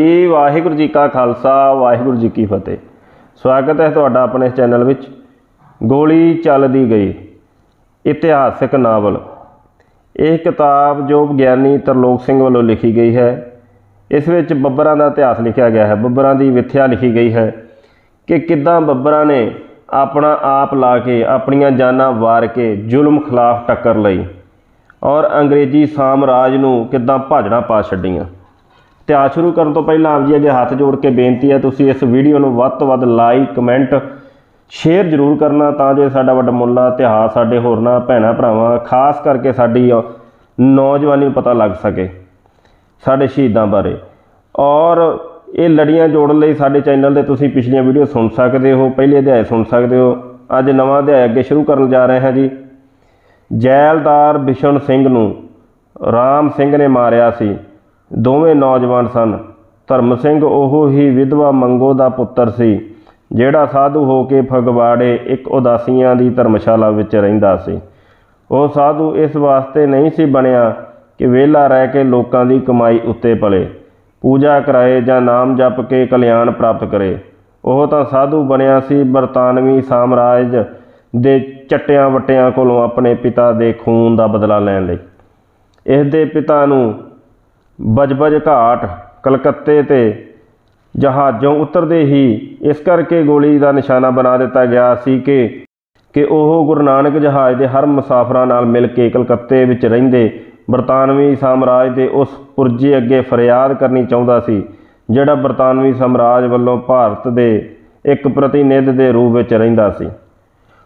ਜੀ, ਵਾਹਿਗੁਰੂ ਜੀ ਕਾ ਖਾਲਸਾ, ਵਾਹਿਗੁਰੂ ਜੀ ਕੀ ਫਤਿਹ। ਸਵਾਗਤ ਹੈ ਤੁਹਾਡਾ ਆਪਣੇ ਚੈਨਲ ਵਿੱਚ। ਗੋਲੀ ਚੱਲਦੀ ਗਈ। ਇਤਿਹਾਸਕ ਨਾਵਲ। ਇਹ ਕਿਤਾਬ ਜੋ ਵਿਗਿਆਨੀ ਤਰਲੋਕ ਸਿੰਘ ਵੱਲੋਂ ਲਿਖੀ ਗਈ ਹੈ। ਇਸ ਵਿੱਚ ਬੱਬਰਾਂ ਦਾ ਇਤਿਹਾਸ ਲਿਖਿਆ ਗਿਆ ਹੈ। ਬੱਬਰਾਂ ਦੀ ਵਿਥਿਆ ਲਿਖੀ ਗਈ ਹੈ ਕਿ ਕਿੱਦਾਂ ਬੱਬਰਾਂ ਨੇ ਆਪਣਾ ਆਪ ਲਾ ਕੇ, ਆਪਣੀਆਂ ਜਾਨਾਂ ਵਾਰ ਕੇ ਜ਼ੁਲਮ ਖਿਲਾਫ ਟੱਕਰ ਲਈ ਔਰ ਅੰਗਰੇਜ਼ੀ ਸਾਮਰਾਜ ਨੂੰ ਕਿੱਦਾਂ ਭਾਜੜਾਂ ਪਾ ਛੱਡੀਆਂ। ਇਤਿਹਾਸ ਸ਼ੁਰੂ ਕਰਨ ਤੋਂ ਪਹਿਲਾਂ ਆਪ ਜੀ ਅੱਗੇ ਹੱਥ ਜੋੜ ਕੇ ਬੇਨਤੀ ਹੈ ਤੁਸੀਂ ਇਸ ਵੀਡੀਓ ਨੂੰ ਵੱਧ ਤੋਂ ਵੱਧ ਲਾਈਕ ਕਮੈਂਟ ਸ਼ੇਅਰ ਜ਼ਰੂਰ ਕਰਨਾ ਤਾਂ ਜੋ ਸਾਡਾ ਵੱਡਾ ਮੁੱਲਾ ਇਤਿਹਾਸ ਸਾਡੇ ਹੋਰਨਾਂ ਭੈਣਾਂ ਭਰਾਵਾਂ ਖਾਸ ਕਰਕੇ ਸਾਡੀ ਅ, ਨੌਜਵਾਨੀ ਨੂੰ ਪਤਾ ਲੱਗ ਸਕੇ ਸਾਡੇ ਸ਼ਹੀਦਾਂ ਬਾਰੇ। ਔਰ ਇਹ ਲੜੀਆਂ ਜੋੜਨ ਲਈ ਸਾਡੇ ਚੈਨਲ ਤੇ ਤੁਸੀਂ ਪਿਛਲੀਆਂ ਵੀਡੀਓ ਸੁਣ ਸਕਦੇ ਹੋ ਪਹਿਲੇ ਅਧਿਆਇ ਸੁਣ ਸਕਦੇ ਹੋ। ਅੱਜ ਨਵਾਂ ਅਧਿਆਇ ਅੱਗੇ ਸ਼ੁਰੂ ਕਰਨ ਜਾ ਰਹੇ ਹਾਂ ਜੀ। ਜੈਲਦਾਰ ਬਿਸ਼ਨ ਸਿੰਘ ਨੂੰ ਰਾਮ ਸਿੰਘ ਨੇ ਮਾਰਿਆ ਸੀ। ਦੋਵੇਂ ਨੌਜਵਾਨ ਸਨ। ਧਰਮ ਸਿੰਘ ਉਹ ਹੀ ਵਿਧਵਾ ਮੰਗੋ ਦਾ ਪੁੱਤਰ ਸੀ, ਜਿਹੜਾ ਸਾਧੂ ਹੋ ਕੇ ਫਗਵਾੜੇ ਇੱਕ ਉਦਾਸੀਆਂ ਦੀ ਧਰਮਸ਼ਾਲਾ ਵਿੱਚ ਰਹਿੰਦਾ ਸੀ। ਉਹ ਸਾਧੂ ਇਸ ਵਾਸਤੇ ਨਹੀਂ ਸੀ ਬਣਿਆ ਕਿ ਵਿਹਲਾ ਰਹਿ ਕੇ ਲੋਕਾਂ ਦੀ ਕਮਾਈ ਉੱਤੇ ਪਲੇ, ਪੂਜਾ ਕਰਾਏ ਜਾਂ ਨਾਮ ਜਪ ਕੇ ਕਲਿਆਣ ਪ੍ਰਾਪਤ ਕਰੇ। ਉਹ ਤਾਂ ਸਾਧੂ ਬਣਿਆ ਸੀ ਬਰਤਾਨਵੀ ਸਾਮਰਾਜ ਦੇ ਚਟਿਆਂ ਵਟਿਆਂ ਕੋਲੋਂ ਆਪਣੇ ਪਿਤਾ ਦੇ ਖੂਨ ਦਾ ਬਦਲਾ ਲੈਣ ਲਈ। ਇਸ ਦੇ ਪਿਤਾ ਨੂੰ ਬਜਬਜ ਘਾਟ ਕਲਕੱਤੇ ਤੇ ਜਹਾਜ਼ੋਂ ਉਤਰਦੇ ਹੀ ਇਸ ਕਰਕੇ ਗੋਲੀ ਦਾ ਨਿਸ਼ਾਨਾ ਬਣਾ ਦਿੱਤਾ ਗਿਆ ਸੀ ਕਿ ਕਿ ਉਹ ਗੁਰੂ ਨਾਨਕ ਜਹਾਜ਼ ਦੇ ਹਰ ਮੁਸਾਫਰਾਂ ਨਾਲ ਮਿਲ ਕੇ ਕਲਕੱਤੇ ਵਿੱਚ ਰਹਿੰਦੇ ਬਰਤਾਨਵੀ ਸਾਮਰਾਜ ਦੇ ਉਸ ਪੁਰਜੇ ਅੱਗੇ ਫਰਿਆਦ ਕਰਨੀ ਚਾਹੁੰਦਾ ਸੀ, ਜਿਹੜਾ ਬਰਤਾਨਵੀ ਸਾਮਰਾਜ ਵੱਲੋਂ ਭਾਰਤ ਦੇ ਇੱਕ ਪ੍ਰਤੀਨਿਧ ਦੇ ਰੂਪ ਵਿੱਚ ਰਹਿੰਦਾ ਸੀ।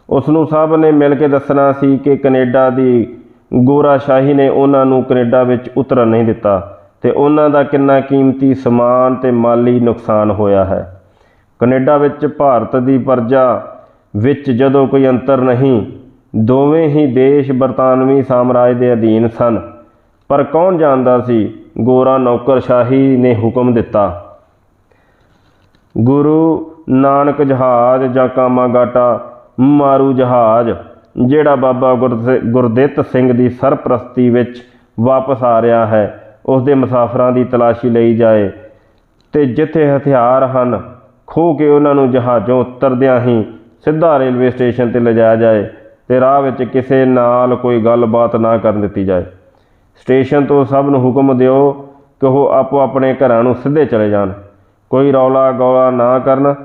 ਉਸ ਨੂੰ ਸਭ ਨੇ ਮਿਲ ਕੇ ਦੱਸਣਾ ਸੀ ਕਿ ਕੈਨੇਡਾ ਦੀ ਗੋਰਾਸ਼ਾਹੀ ਨੇ ਉਹਨਾਂ ਨੂੰ ਕੈਨੇਡਾ ਵਿੱਚ ਉਤਰਨ ਨਹੀਂ ਦਿੱਤਾ। ਤੇ ਉਹਨਾਂ ਦਾ ਕਿੰਨਾ ਕੀਮਤੀ ਸਮਾਨ ਤੇ ਮਾਲੀ ਨੁਕਸਾਨ ਹੋਇਆ ਹੈ। ਕੈਨੇਡਾ ਵਿੱਚ ਭਾਰਤ ਦੀ ਪਰਜਾ ਵਿੱਚ ਜਦੋਂ ਕੋਈ ਅੰਤਰ ਨਹੀਂ, ਦੋਵੇਂ ਹੀ ਦੇਸ਼ ਬਰਤਾਨਵੀ ਸਾਮਰਾਜ ਦੇ ਅਧੀਨ ਸਨ। ਪਰ ਕੌਣ ਜਾਣਦਾ ਸੀ, ਗੋਰਾ ਨੌਕਰਸ਼ਾਹੀ ਨੇ ਹੁਕਮ ਦਿੱਤਾ। ਗੁਰੂ ਨਾਨਕ ਜਹਾਜ਼ ਜਾਂ ਕਾਮਾਗਾਟਾ ਮਾਰੂ ਜਹਾਜ਼, ਜਿਹੜਾ ਬਾਬਾ ਗੁਰਦ- ਗੁਰਦਿੱਤ ਸਿੰਘ ਦੀ ਸਰਪ੍ਰਸਤੀ ਵਿੱਚ ਵਾਪਸ ਆ ਰਿਹਾ ਹੈ। ਉਸ ਦੇ ਮੁਸਾਫਰਾਂ ਦੀ ਤਲਾਸ਼ੀ ਲਈ ਜਾਏ ਤੇ ਜਿੱਥੇ ਹਥਿਆਰ ਹਨ, ਖੋਹ ਕੇ ਉਹਨਾਂ ਨੂੰ ਜਹਾਜ਼ੋਂ ਉਤਰਦਿਆਂ ਹੀ ਸਿੱਧਾ ਰੇਲਵੇ ਸਟੇਸ਼ਨ ਤੇ ਲਿਜਾਇਆ ਜਾਏ ਤੇ ਰਾਹ ਵਿੱਚ ਕਿਸੇ ਨਾਲ ਕੋਈ ਗੱਲਬਾਤ ਨਾ ਕਰਨ ਦਿੱਤੀ ਜਾਏ। ਸਟੇਸ਼ਨ ਤੋਂ ਸਭ ਨੂੰ ਹੁਕਮ ਦਿਓ ਕਿ ਉਹ ਆਪੋ ਆਪਣੇ ਘਰਾਂ ਨੂੰ ਸਿੱਧੇ ਚਲੇ ਜਾਣ। ਕੋਈ ਰੌਲਾ ਗੌਲਾ ਨਾ ਕਰਨ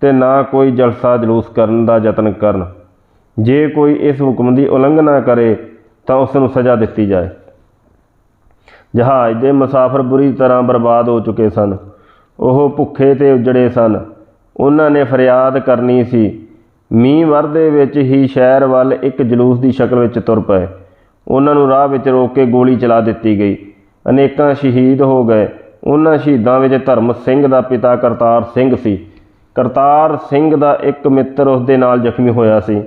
ਤੇ ਨਾ ਕੋਈ ਜਲਸਾ ਜਲੂਸ ਕਰਨ ਦਾ ਯਤਨ ਕਰਨ। ਜੇ ਕੋਈ ਇਸ ਹੁਕਮ ਦੀ ਉਲੰਘਣਾ ਕਰੇ ਤਾਂ ਉਸ ਨੂੰ ਸਜ਼ਾ ਦਿੱਤੀ ਜਾਏ। ਜਹਾਜ਼ ਦੇ ਮੁਸਾਫਰ ਬੁਰੀ ਤਰ੍ਹਾਂ ਬਰਬਾਦ ਹੋ ਚੁੱਕੇ ਸਨ। ਉਹ ਭੁੱਖੇ ਤੇ ਉਜੜੇ ਸਨ। ਉਹਨਾਂ ਨੇ ਫਰਿਆਦ ਕਰਨੀ ਸੀ, ਮੀਂਹ ਵਰਦੇ ਵਿੱਚ ਹੀ ਸ਼ਹਿਰ ਵੱਲ ਇੱਕ ਜਲੂਸ ਦੀ ਸ਼ਕਲ ਵਿੱਚ ਤੁਰ ਪਏ। ਉਹਨਾਂ ਨੂੰ ਰਾਹ ਵਿੱਚ ਰੋਕ ਕੇ ਗੋਲੀ ਚਲਾ ਦਿੱਤੀ ਗਈ। ਅਨੇਕਾਂ ਸ਼ਹੀਦ ਹੋ ਗਏ। ਉਹਨਾਂ ਸ਼ਹੀਦਾਂ ਵਿੱਚ ਧਰਮ ਸਿੰਘ ਦਾ ਪਿਤਾ ਕਰਤਾਰ ਸਿੰਘ ਸੀ। ਕਰਤਾਰ ਸਿੰਘ ਦਾ ਇੱਕ ਮਿੱਤਰ ਉਸ ਦੇ ਨਾਲ ਜ਼ਖਮੀ ਹੋਇਆ ਸੀ।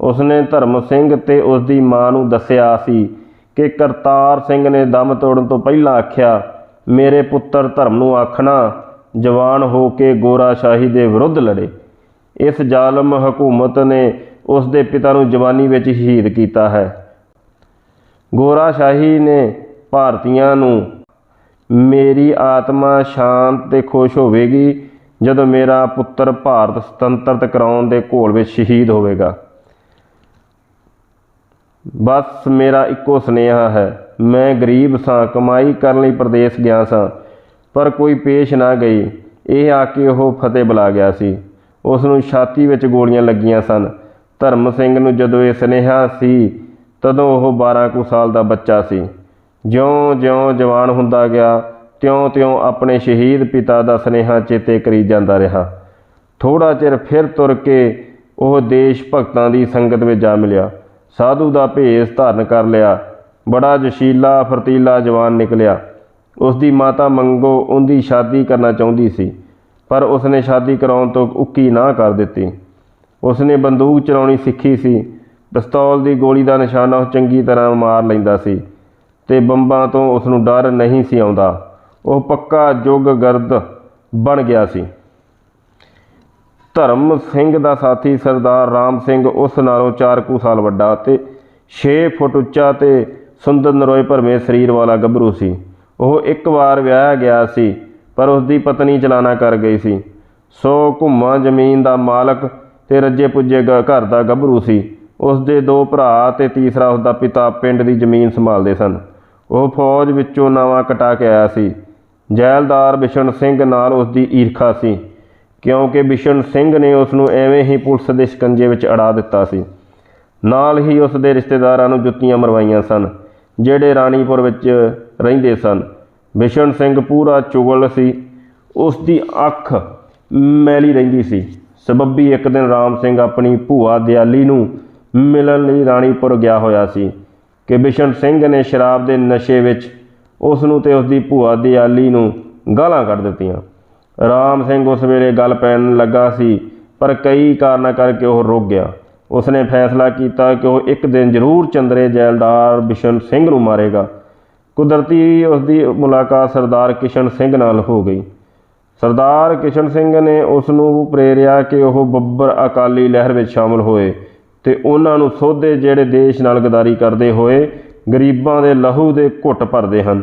ਉਸਨੇ ਧਰਮ ਸਿੰਘ ਤੇ ਉਸ ਦੀ ਮਾਂ ਨੂੰ ਦੱਸਿਆ ਸੀ ਕਿ ਕਰਤਾਰ ਸਿੰਘ ਨੇ ਦਮ ਤੋੜਨ ਤੋਂ ਪਹਿਲਾਂ ਆਖਿਆ, ਮੇਰੇ ਪੁੱਤਰ ਧਰਮ ਨੂੰ ਆਖਣਾ, ਜਵਾਨ ਹੋ ਕੇ ਗੋਰਾ ਸ਼ਾਹੀ ਦੇ ਵਿਰੁੱਧ ਲੜੇ। ਇਸ ਜ਼ਾਲਮ ਹਕੂਮਤ ਨੇ ਉਸ ਦੇ ਪਿਤਾ ਨੂੰ ਜਵਾਨੀ ਵਿੱਚ ਸ਼ਹੀਦ ਕੀਤਾ ਹੈ। ਗੋਰਾ ਸ਼ਾਹੀ ਨੇ ਭਾਰਤੀਆਂ ਨੂੰ, ਮੇਰੀ ਆਤਮਾ ਸ਼ਾਂਤ ਤੇ ਖੁਸ਼ ਹੋਵੇਗੀ ਜਦੋਂ ਮੇਰਾ ਪੁੱਤਰ ਭਾਰਤ ਸੁਤੰਤਰਤ ਕਰਾਉਣ ਦੇ ਘੋਲ ਵਿੱਚ ਸ਼ਹੀਦ ਹੋਵੇਗਾ। ਬਸ ਮੇਰਾ ਇੱਕੋ ਸੁਨੇਹਾ ਹੈ, ਮੈਂ ਗਰੀਬ ਸਾਂ, ਕਮਾਈ ਕਰਨ ਲਈ ਪ੍ਰਦੇਸ਼ ਗਿਆ ਸਾਂ, ਪਰ ਕੋਈ ਪੇਸ਼ ਨਾ ਗਈ। ਇਹ ਆ ਕੇ ਉਹ ਫਤਿਹ ਬੁਲਾ ਗਿਆ ਸੀ। ਉਸ ਨੂੰ ਛਾਤੀ ਵਿੱਚ ਗੋਲੀਆਂ ਲੱਗੀਆਂ ਸਨ। ਧਰਮ ਸਿੰਘ ਨੂੰ ਜਦੋਂ ਇਹ ਸੁਨੇਹਾ ਸੀ, ਤਦੋਂ ਉਹ 12 ਕੁ ਸਾਲ ਦਾ ਬੱਚਾ ਸੀ। ਜਿਉਂ-ਜਿਉਂ ਜਵਾਨ ਹੁੰਦਾ ਗਿਆ, ਤਿਉਂ-ਤਿਉਂ ਆਪਣੇ ਸ਼ਹੀਦ ਪਿਤਾ ਦਾ ਸੁਨੇਹਾ ਚੇਤੇ ਕਰੀ ਜਾਂਦਾ ਰਿਹਾ। ਥੋੜਾ ਚਿਰ ਫਿਰ ਤੁਰ ਕੇ ਉਹ ਦੇਸ਼ ਭਗਤਾਂ ਦੀ ਸੰਗਤ ਵਿੱਚ ਜਾ ਮਿਲਿਆ। ਸਾਧੂ ਦਾ ਭੇਸ ਧਾਰਨ ਕਰ ਲਿਆ। ਬੜਾ ਜਸ਼ੀਲਾ, ਫਰਤੀਲਾ ਜਵਾਨ ਨਿਕਲਿਆ। ਉਸ ਦੀ ਮਾਤਾ ਮੰਗੋ ਉਹਦੀ ਸ਼ਾਦੀ ਕਰਨਾ ਚਾਹੁੰਦੀ ਸੀ, ਪਰ ਉਸਨੇ ਸ਼ਾਦੀ ਕਰਾਉਣ ਤੋਂ ਉੱਕੀ ਨਾ ਕਰ ਦਿੱਤੀ। ਉਸਨੇ ਬੰਦੂਕ ਚਲਾਉਣੀ ਸਿੱਖੀ ਸੀ। ਪਿਸਤੌਲ ਦੀ ਗੋਲੀ ਦਾ ਨਿਸ਼ਾਨਾ ਉਹ ਚੰਗੀ ਤਰ੍ਹਾਂ ਮਾਰ ਲੈਂਦਾ ਸੀ ਤੇ ਬੰਬਾਂ ਤੋਂ ਉਸ ਨੂੰ ਡਰ ਨਹੀਂ ਸੀ ਆਉਂਦਾ। ਉਹ ਪੱਕਾ ਜੁਗ ਗਰਦ ਬਣ ਗਿਆ ਸੀ। ਧਰਮ ਸਿੰਘ ਦਾ ਸਾਥੀ ਸਰਦਾਰ ਰਾਮ ਸਿੰਘ ਉਸ ਨਾਲੋਂ 4 ਕੁ ਸਾਲ ਵੱਡਾ ਤੇ 6 ਫੁੱਟ ਉੱਚਾ ਤੇ ਸੁੰਦਰ ਨਰੋਏ ਭਰਵੇਂ ਸਰੀਰ ਵਾਲਾ ਗੱਭਰੂ ਸੀ। ਉਹ ਇੱਕ ਵਾਰ ਵਿਆਹਿਆ ਗਿਆ ਸੀ, ਪਰ ਉਸ ਦੀ ਪਤਨੀ ਚਲਾਣਾ ਕਰ ਗਈ ਸੀ। ਸੋ ਘੁੰਮਾ ਜ਼ਮੀਨ ਦਾ ਮਾਲਕ ਤੇ ਰੱਜੇ ਪੁੱਜੇ ਗ- ਘਰ ਦਾ ਗੱਭਰੂ ਸੀ। ਉਸ ਦੇ ਦੋ ਭਰਾ ਤੇ ਤੀਸਰਾ ਉਸ ਦਾ ਪਿਤਾ ਪਿੰਡ ਦੀ ਜ਼ਮੀਨ ਸੰਭਾਲਦੇ ਸਨ। ਉਹ ਫੌਜ ਵਿੱਚੋਂ ਨਵਾਂ ਕਟਾ ਕੇ ਆਇਆ ਸੀ। ਜੈਲਦਾਰ ਬਿਸ਼ਨ ਸਿੰਘ ਨਾਲ ਉਸ ਦੀ ਈਰਖਾ ਸੀ। ਕਿਉਂਕਿ ਬਿਸ਼ਨ ਸਿੰਘ ਨੇ ਉਸ ਨੂੰ ਐਵੇਂ ਹੀ ਪੁਲਿਸ ਦੇ ਸ਼ਿਕੰਜੇ ਵਿੱਚ ਅੜਾ ਦਿੱਤਾ ਸੀ। ਨਾਲ ਹੀ ਉਸ ਦੇ ਰਿਸ਼ਤੇਦਾਰਾਂ ਨੂੰ ਜੁੱਤੀਆਂ ਮਰਵਾਈਆਂ ਸਨ, ਜਿਹੜੇ ਰਾਣੀਪੁਰ ਵਿੱਚ ਰਹਿੰਦੇ ਸਨ। ਬਿਸ਼ਨ ਸਿੰਘ ਪੂਰਾ ਚੁਗਲ ਸੀ। ਉਸ ਦੀ ਅੱਖ ਮੈਲੀ ਰਹਿੰਦੀ ਸੀ। ਸਬੱਬੀ ਇੱਕ ਦਿਨ ਰਾਮ ਸਿੰਘ ਆਪਣੀ ਭੂਆ ਦਿਆਲੀ ਨੂੰ ਮਿਲਣ ਲਈ ਰਾਣੀਪੁਰ ਗਿਆ ਹੋਇਆ ਸੀ ਕਿ ਬਿਸ਼ਨ ਸਿੰਘ ਨੇ ਸ਼ਰਾਬ ਦੇ ਨਸ਼ੇ ਵਿੱਚ ਉਸ ਨੂੰ ਤੇ ਉਸ ਦੀ ਭੂਆ ਦਿਆਲੀ ਨੂੰ ਗਾਲਾਂ ਕੱਢ ਦਿੱਤੀਆਂ। ਰਾਮ ਸਿੰਘ ਉਸ ਵੇਲੇ ਗੱਲ ਪੈਣ ਲੱਗਾ ਸੀ, ਪਰ ਕਈ ਕਾਰਨਾਂ ਕਰਕੇ ਉਹ ਰੁਕ ਗਿਆ। ਉਸਨੇ ਫੈਸਲਾ ਕੀਤਾ ਕਿ ਉਹ ਇੱਕ ਦਿਨ ਜ਼ਰੂਰ ਚੰਦਰੇ ਜੈਲਦਾਰ ਬਿਸ਼ਨ ਸਿੰਘ ਨੂੰ ਮਾਰੇਗਾ। ਕੁਦਰਤੀ ਉਸ ਦੀ ਮੁਲਾਕਾਤ ਸਰਦਾਰ ਕਿਸ਼ਨ ਸਿੰਘ ਨਾਲ ਹੋ ਗਈ। ਸਰਦਾਰ ਕਿਸ਼ਨ ਸਿੰਘ ਨੇ ਉਸ ਨੂੰ ਪ੍ਰੇਰਿਆ ਕਿ ਉਹ ਬੱਬਰ ਅਕਾਲੀ ਲਹਿਰ ਵਿੱਚ ਸ਼ਾਮਲ ਹੋਏ ਤੇ ਉਹਨਾਂ ਨੂੰ ਸੋਧੇ ਜਿਹੜੇ ਦੇਸ਼ ਨਾਲ ਗਦਾਰੀ ਕਰਦੇ ਹੋਏ ਗਰੀਬਾਂ ਦੇ ਲਹੂ ਦੇ ਘੁੱਟ ਭਰਦੇ ਹਨ।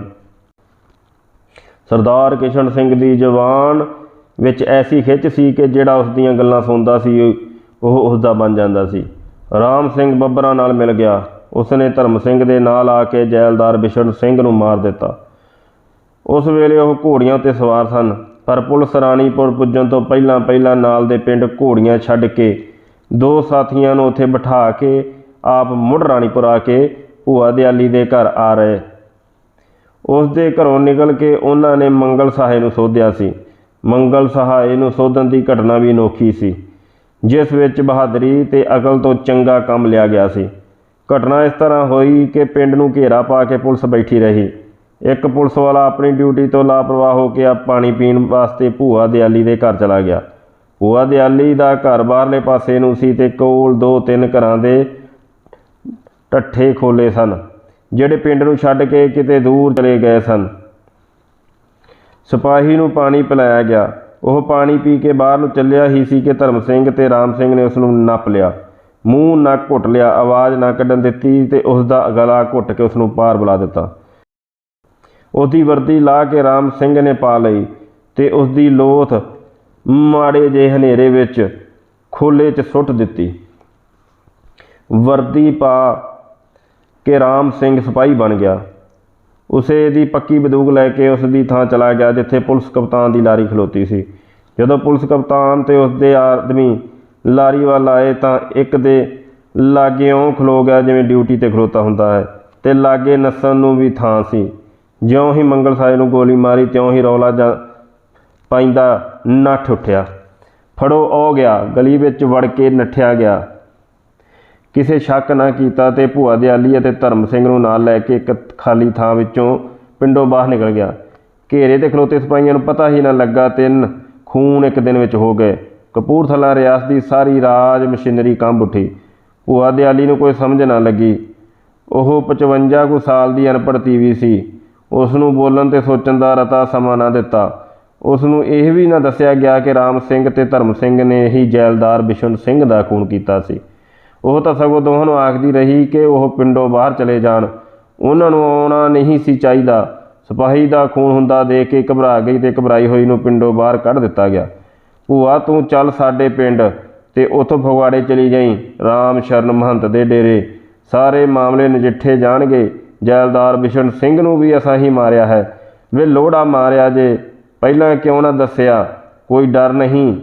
ਸਰਦਾਰ ਕਿਸ਼ਨ ਸਿੰਘ ਦੀ ਜ਼ਬਾਨ ਵਿੱਚ ਐਸੀ ਖਿੱਚ ਸੀ ਕਿ ਜਿਹੜਾ ਉਸ ਦੀਆਂ ਗੱਲਾਂ ਸੁਣਦਾ ਸੀ, ਉਹ ਉਸ ਦਾ ਬਣ ਜਾਂਦਾ ਸੀ। ਰਾਮ ਸਿੰਘ ਬੱਬਰਾਂ ਨਾਲ ਮਿਲ ਗਿਆ। ਉਸਨੇ ਧਰਮ ਸਿੰਘ ਦੇ ਨਾਲ ਆ ਕੇ ਜੈਲਦਾਰ ਬਿਸ਼ਨ ਸਿੰਘ ਨੂੰ ਮਾਰ ਦਿੱਤਾ। ਉਸ ਵੇਲੇ ਉਹ ਘੋੜੀਆਂ ਤੇ ਸਵਾਰ ਸਨ, ਪਰ ਪੁਲਿਸ ਰਾਣੀਪੁਰ ਪੁੱਜਣ ਤੋਂ ਪਹਿਲਾਂ ਪਹਿਲਾਂ ਨਾਲ ਦੇ ਪਿੰਡ ਘੋੜੀਆਂ ਛੱਡ ਕੇ ਦੋ ਸਾਥੀਆਂ ਨੂੰ ਉੱਥੇ ਬਿਠਾ ਕੇ ਆਪ ਮੁੜ ਰਾਣੀਪੁਰ ਆ ਕੇ ਭੂਆ ਦਿਆਲੀ ਦੇ ਘਰ ਆ ਰਹੇ। ਉਸ ਦੇ ਘਰੋਂ ਨਿਕਲ ਕੇ ਉਹਨਾਂ ਨੇ ਮੰਗਲ ਸਾਹੇ ਨੂੰ ਸੋਧਿਆ ਸੀ। ਮੰਗਲ ਸਹਾਏ ਨੂੰ ਸੋਧਣ ਦੀ ਘਟਨਾ ਵੀ ਅਨੋਖੀ ਸੀ, ਜਿਸ ਵਿੱਚ ਬਹਾਦਰੀ ਤੇ ਅਕਲ ਤੋਂ ਚੰਗਾ ਕੰਮ ਲਿਆ ਗਿਆ ਸੀ। ਘਟਨਾ ਇਸ ਤਰ੍ਹਾਂ ਹੋਈ ਕਿ ਪਿੰਡ ਨੂੰ ਘੇਰਾ ਪਾ ਕੇ ਪੁਲਿਸ ਬੈਠੀ ਰਹੀ। ਇੱਕ ਪੁਲਿਸ ਵਾਲਾ ਆਪਣੀ ਡਿਊਟੀ ਤੋਂ ਲਾਪਰਵਾਹ ਹੋ ਕੇ ਆ ਪਾਣੀ ਪੀਣ ਵਾਸਤੇ ਭੂਆ ਦਿਆਲੀ ਦੇ ਘਰ ਚਲਾ ਗਿਆ। ਭੂਆ ਦਿਆਲੀ ਦਾ ਘਰ ਬਾਹਰਲੇ ਪਾਸੇ ਨੂੰ ਸੀ ਤੇ ਕੋਲ ਦੋ ਤਿੰਨ ਘਰਾਂ ਦੇ ਟੱਠੇ ਖੋਲੇ ਸਨ। ਜਿਹੜੇ ਪਿੰਡ ਨੂੰ ਛੱਡ ਕੇ ਕਿਤੇ ਦੂਰ ਚਲੇ ਗਏ ਸਨ। ਸਿਪਾਹੀ ਨੂੰ ਪਾਣੀ ਪਿਲਾਇਆ ਗਿਆ। ਉਹ ਪਾਣੀ ਪੀ ਕੇ ਬਾਹਰ ਨੂੰ ਚੱਲਿਆ ਹੀ ਸੀ ਕਿ ਧਰਮ ਸਿੰਘ ਤੇ ਰਾਮ ਸਿੰਘ ਨੇ ਉਸ ਨੂੰ ਨੱਪ ਲਿਆ। ਮੂੰਹ ਨਾ ਘੁੱਟ ਲਿਆ, ਆਵਾਜ਼ ਨਾ ਕੱਢਣ ਦਿੱਤੀ ਤੇ ਉਸ ਦਾ ਗਲਾ ਘੁੱਟ ਕੇ ਉਸ ਨੂੰ ਪਾਰ ਬੁਲਾ ਦਿੱਤਾ। ਉਹਦੀ ਵਰਦੀ ਲਾ ਕੇ ਰਾਮ ਸਿੰਘ ਨੇ ਪਾ ਲਈ ਤੇ ਉਸ ਦੀ ਲੋਥ ਮਾੜੇ ਜਿਹੇ ਹਨੇਰੇ ਵਿੱਚ ਖੋਲੇ 'ਚ ਸੁੱਟ ਦਿੱਤੀ। ਵਰਦੀ ਪਾ ਕਿ ਰਾਮ ਸਿੰਘ ਸਿਪਾਹੀ ਬਣ ਗਿਆ। ਉਸੇ ਦੀ ਪੱਕੀ ਬੰਦੂਕ ਲੈ ਕੇ ਉਸ ਦੀ ਥਾਂ ਚਲਾ ਗਿਆ, ਜਿੱਥੇ ਪੁਲਿਸ ਕਪਤਾਨ ਦੀ ਲਾਰੀ ਖਲੋਤੀ ਸੀ। ਜਦੋਂ ਪੁਲਿਸ ਕਪਤਾਨ ਤੇ ਉਸ ਦੇ ਆਦਮੀ ਲਾਰੀ ਵੱਲ ਆਏ ਤਾਂ ਇੱਕ ਦੇ ਲਾਗਿਓਂ ਖਲੋ ਗਿਆ, ਜਿਵੇਂ ਡਿਊਟੀ ਤੇ ਖਲੋਤਾ ਹੁੰਦਾ ਹੈ ਤੇ ਲਾਗੇ ਨੱਸਣ ਨੂੰ ਵੀ ਥਾਂ ਸੀ। ਜਿਉਂ ਹੀ ਮੰਗਲ ਸਾਹਿਬ ਨੂੰ ਗੋਲੀ ਮਾਰੀ, ਤਿਉਂ ਹੀ ਰੌਲਾ ਜਾ ਪੈਂਦਾ ਨੱਠ ਉੱਠਿਆ। ਫੜੋ ਹੋ ਗਿਆ, ਗਲੀ ਵਿੱਚ ਵੜ ਕੇ ਨੱਠਿਆ ਗਿਆ। ਕਿਸੇ ਸ਼ੱਕ ਨਾ ਕੀਤਾ ਤੇ ਭੂਆ ਦਿਆਲੀ ਅਤੇ ਧਰਮ ਸਿੰਘ ਨੂੰ ਨਾਲ ਲੈ ਕੇ ਇੱਕ ਖਾਲੀ ਥਾਂ ਵਿੱਚੋਂ ਪਿੰਡੋਂ ਬਾਹਰ ਨਿਕਲ ਗਿਆ। ਘੇਰੇ ਤੇ ਖਲੋਤੇ ਸਿਪਾਹੀਆਂ ਨੂੰ ਪਤਾ ਹੀ ਨਾ ਲੱਗਾ, ਤਿੰਨ ਖੂਨ ਇੱਕ ਦਿਨ ਵਿੱਚ ਹੋ ਗਏ। ਕਪੂਰਥਲਾ ਰਿਆਸਤ ਦੀ ਸਾਰੀ ਰਾਜ ਮਸ਼ੀਨਰੀ ਕੰਬ ਉੱਠੀ। ਭੂਆ ਦਿਆਲੀ ਨੂੰ ਕੋਈ ਸਮਝ ਨਾ ਲੱਗੀ। ਉਹ 55 ਕੁ ਸਾਲ ਦੀ ਅਨਪੜ੍ਹ ਤੀਵੀ ਸੀ। ਉਸ ਨੂੰ ਬੋਲਣ ਤੇ ਸੋਚਣ ਦਾ ਰਤਾ ਸਮਾਂ ਨਾ ਦਿੱਤਾ। ਉਸ ਨੂੰ ਇਹ ਵੀ ਨਾ ਦੱਸਿਆ ਗਿਆ ਕਿ ਰਾਮ ਸਿੰਘ ਤੇ ਧਰਮ ਸਿੰਘ ਨੇ ਹੀ ਜੈਲਦਾਰ ਬਿਸ਼ਨ ਸਿੰਘ ਦਾ ਖੂਨ ਕੀਤਾ ਸੀ। ਉਹ ਤਾਂ ਸਗੋਂ ਦੋਹਾਂ ਨੂੰ ਆਖਦੀ ਰਹੀ ਕਿ ਉਹ ਪਿੰਡੋਂ ਬਾਹਰ ਚਲੇ ਜਾਣ। ਉਹਨਾਂ ਨੂੰ ਆਉਣਾ ਨਹੀਂ ਸੀ ਚਾਹੀਦਾ। ਸਿਪਾਹੀ ਦਾ ਖੂਨ ਹੁੰਦਾ ਦੇਖ ਕੇ ਘਬਰਾ ਗਈ ਤੇ ਘਬਰਾਈ ਹੋਈ ਨੂੰ ਪਿੰਡੋਂ ਬਾਹਰ ਕੱਢ ਦਿੱਤਾ ਗਿਆ। ਭੂਆ, ਤੂੰ ਚੱਲ ਸਾਡੇ ਪਿੰਡ ਤੇ ਉੱਥੋਂ ਫਗਵਾੜੇ ਚਲੀ ਜਾਈ। ਰਾਮ ਸ਼ਰਨ ਮਹੰਤ ਦੇ ਡੇਰੇ। ਸਾਰੇ ਮਾਮਲੇ ਨਜਿੱਠੇ ਜਾਣਗੇ। ਜੈਲਦਾਰ ਬਿਸ਼ਨ ਸਿੰਘ ਨੂੰ ਵੀ ਅਸਾਂ ਹੀ ਮਾਰਿਆ ਹੈ। ਵੇ ਲੋੜਾ ਮਾਰਿਆ ਜੇ, ਪਹਿਲਾਂ ਕਿਉਂ ਨਾ ਦੱਸਿਆ? ਕੋਈ ਡਰ ਨਹੀਂ।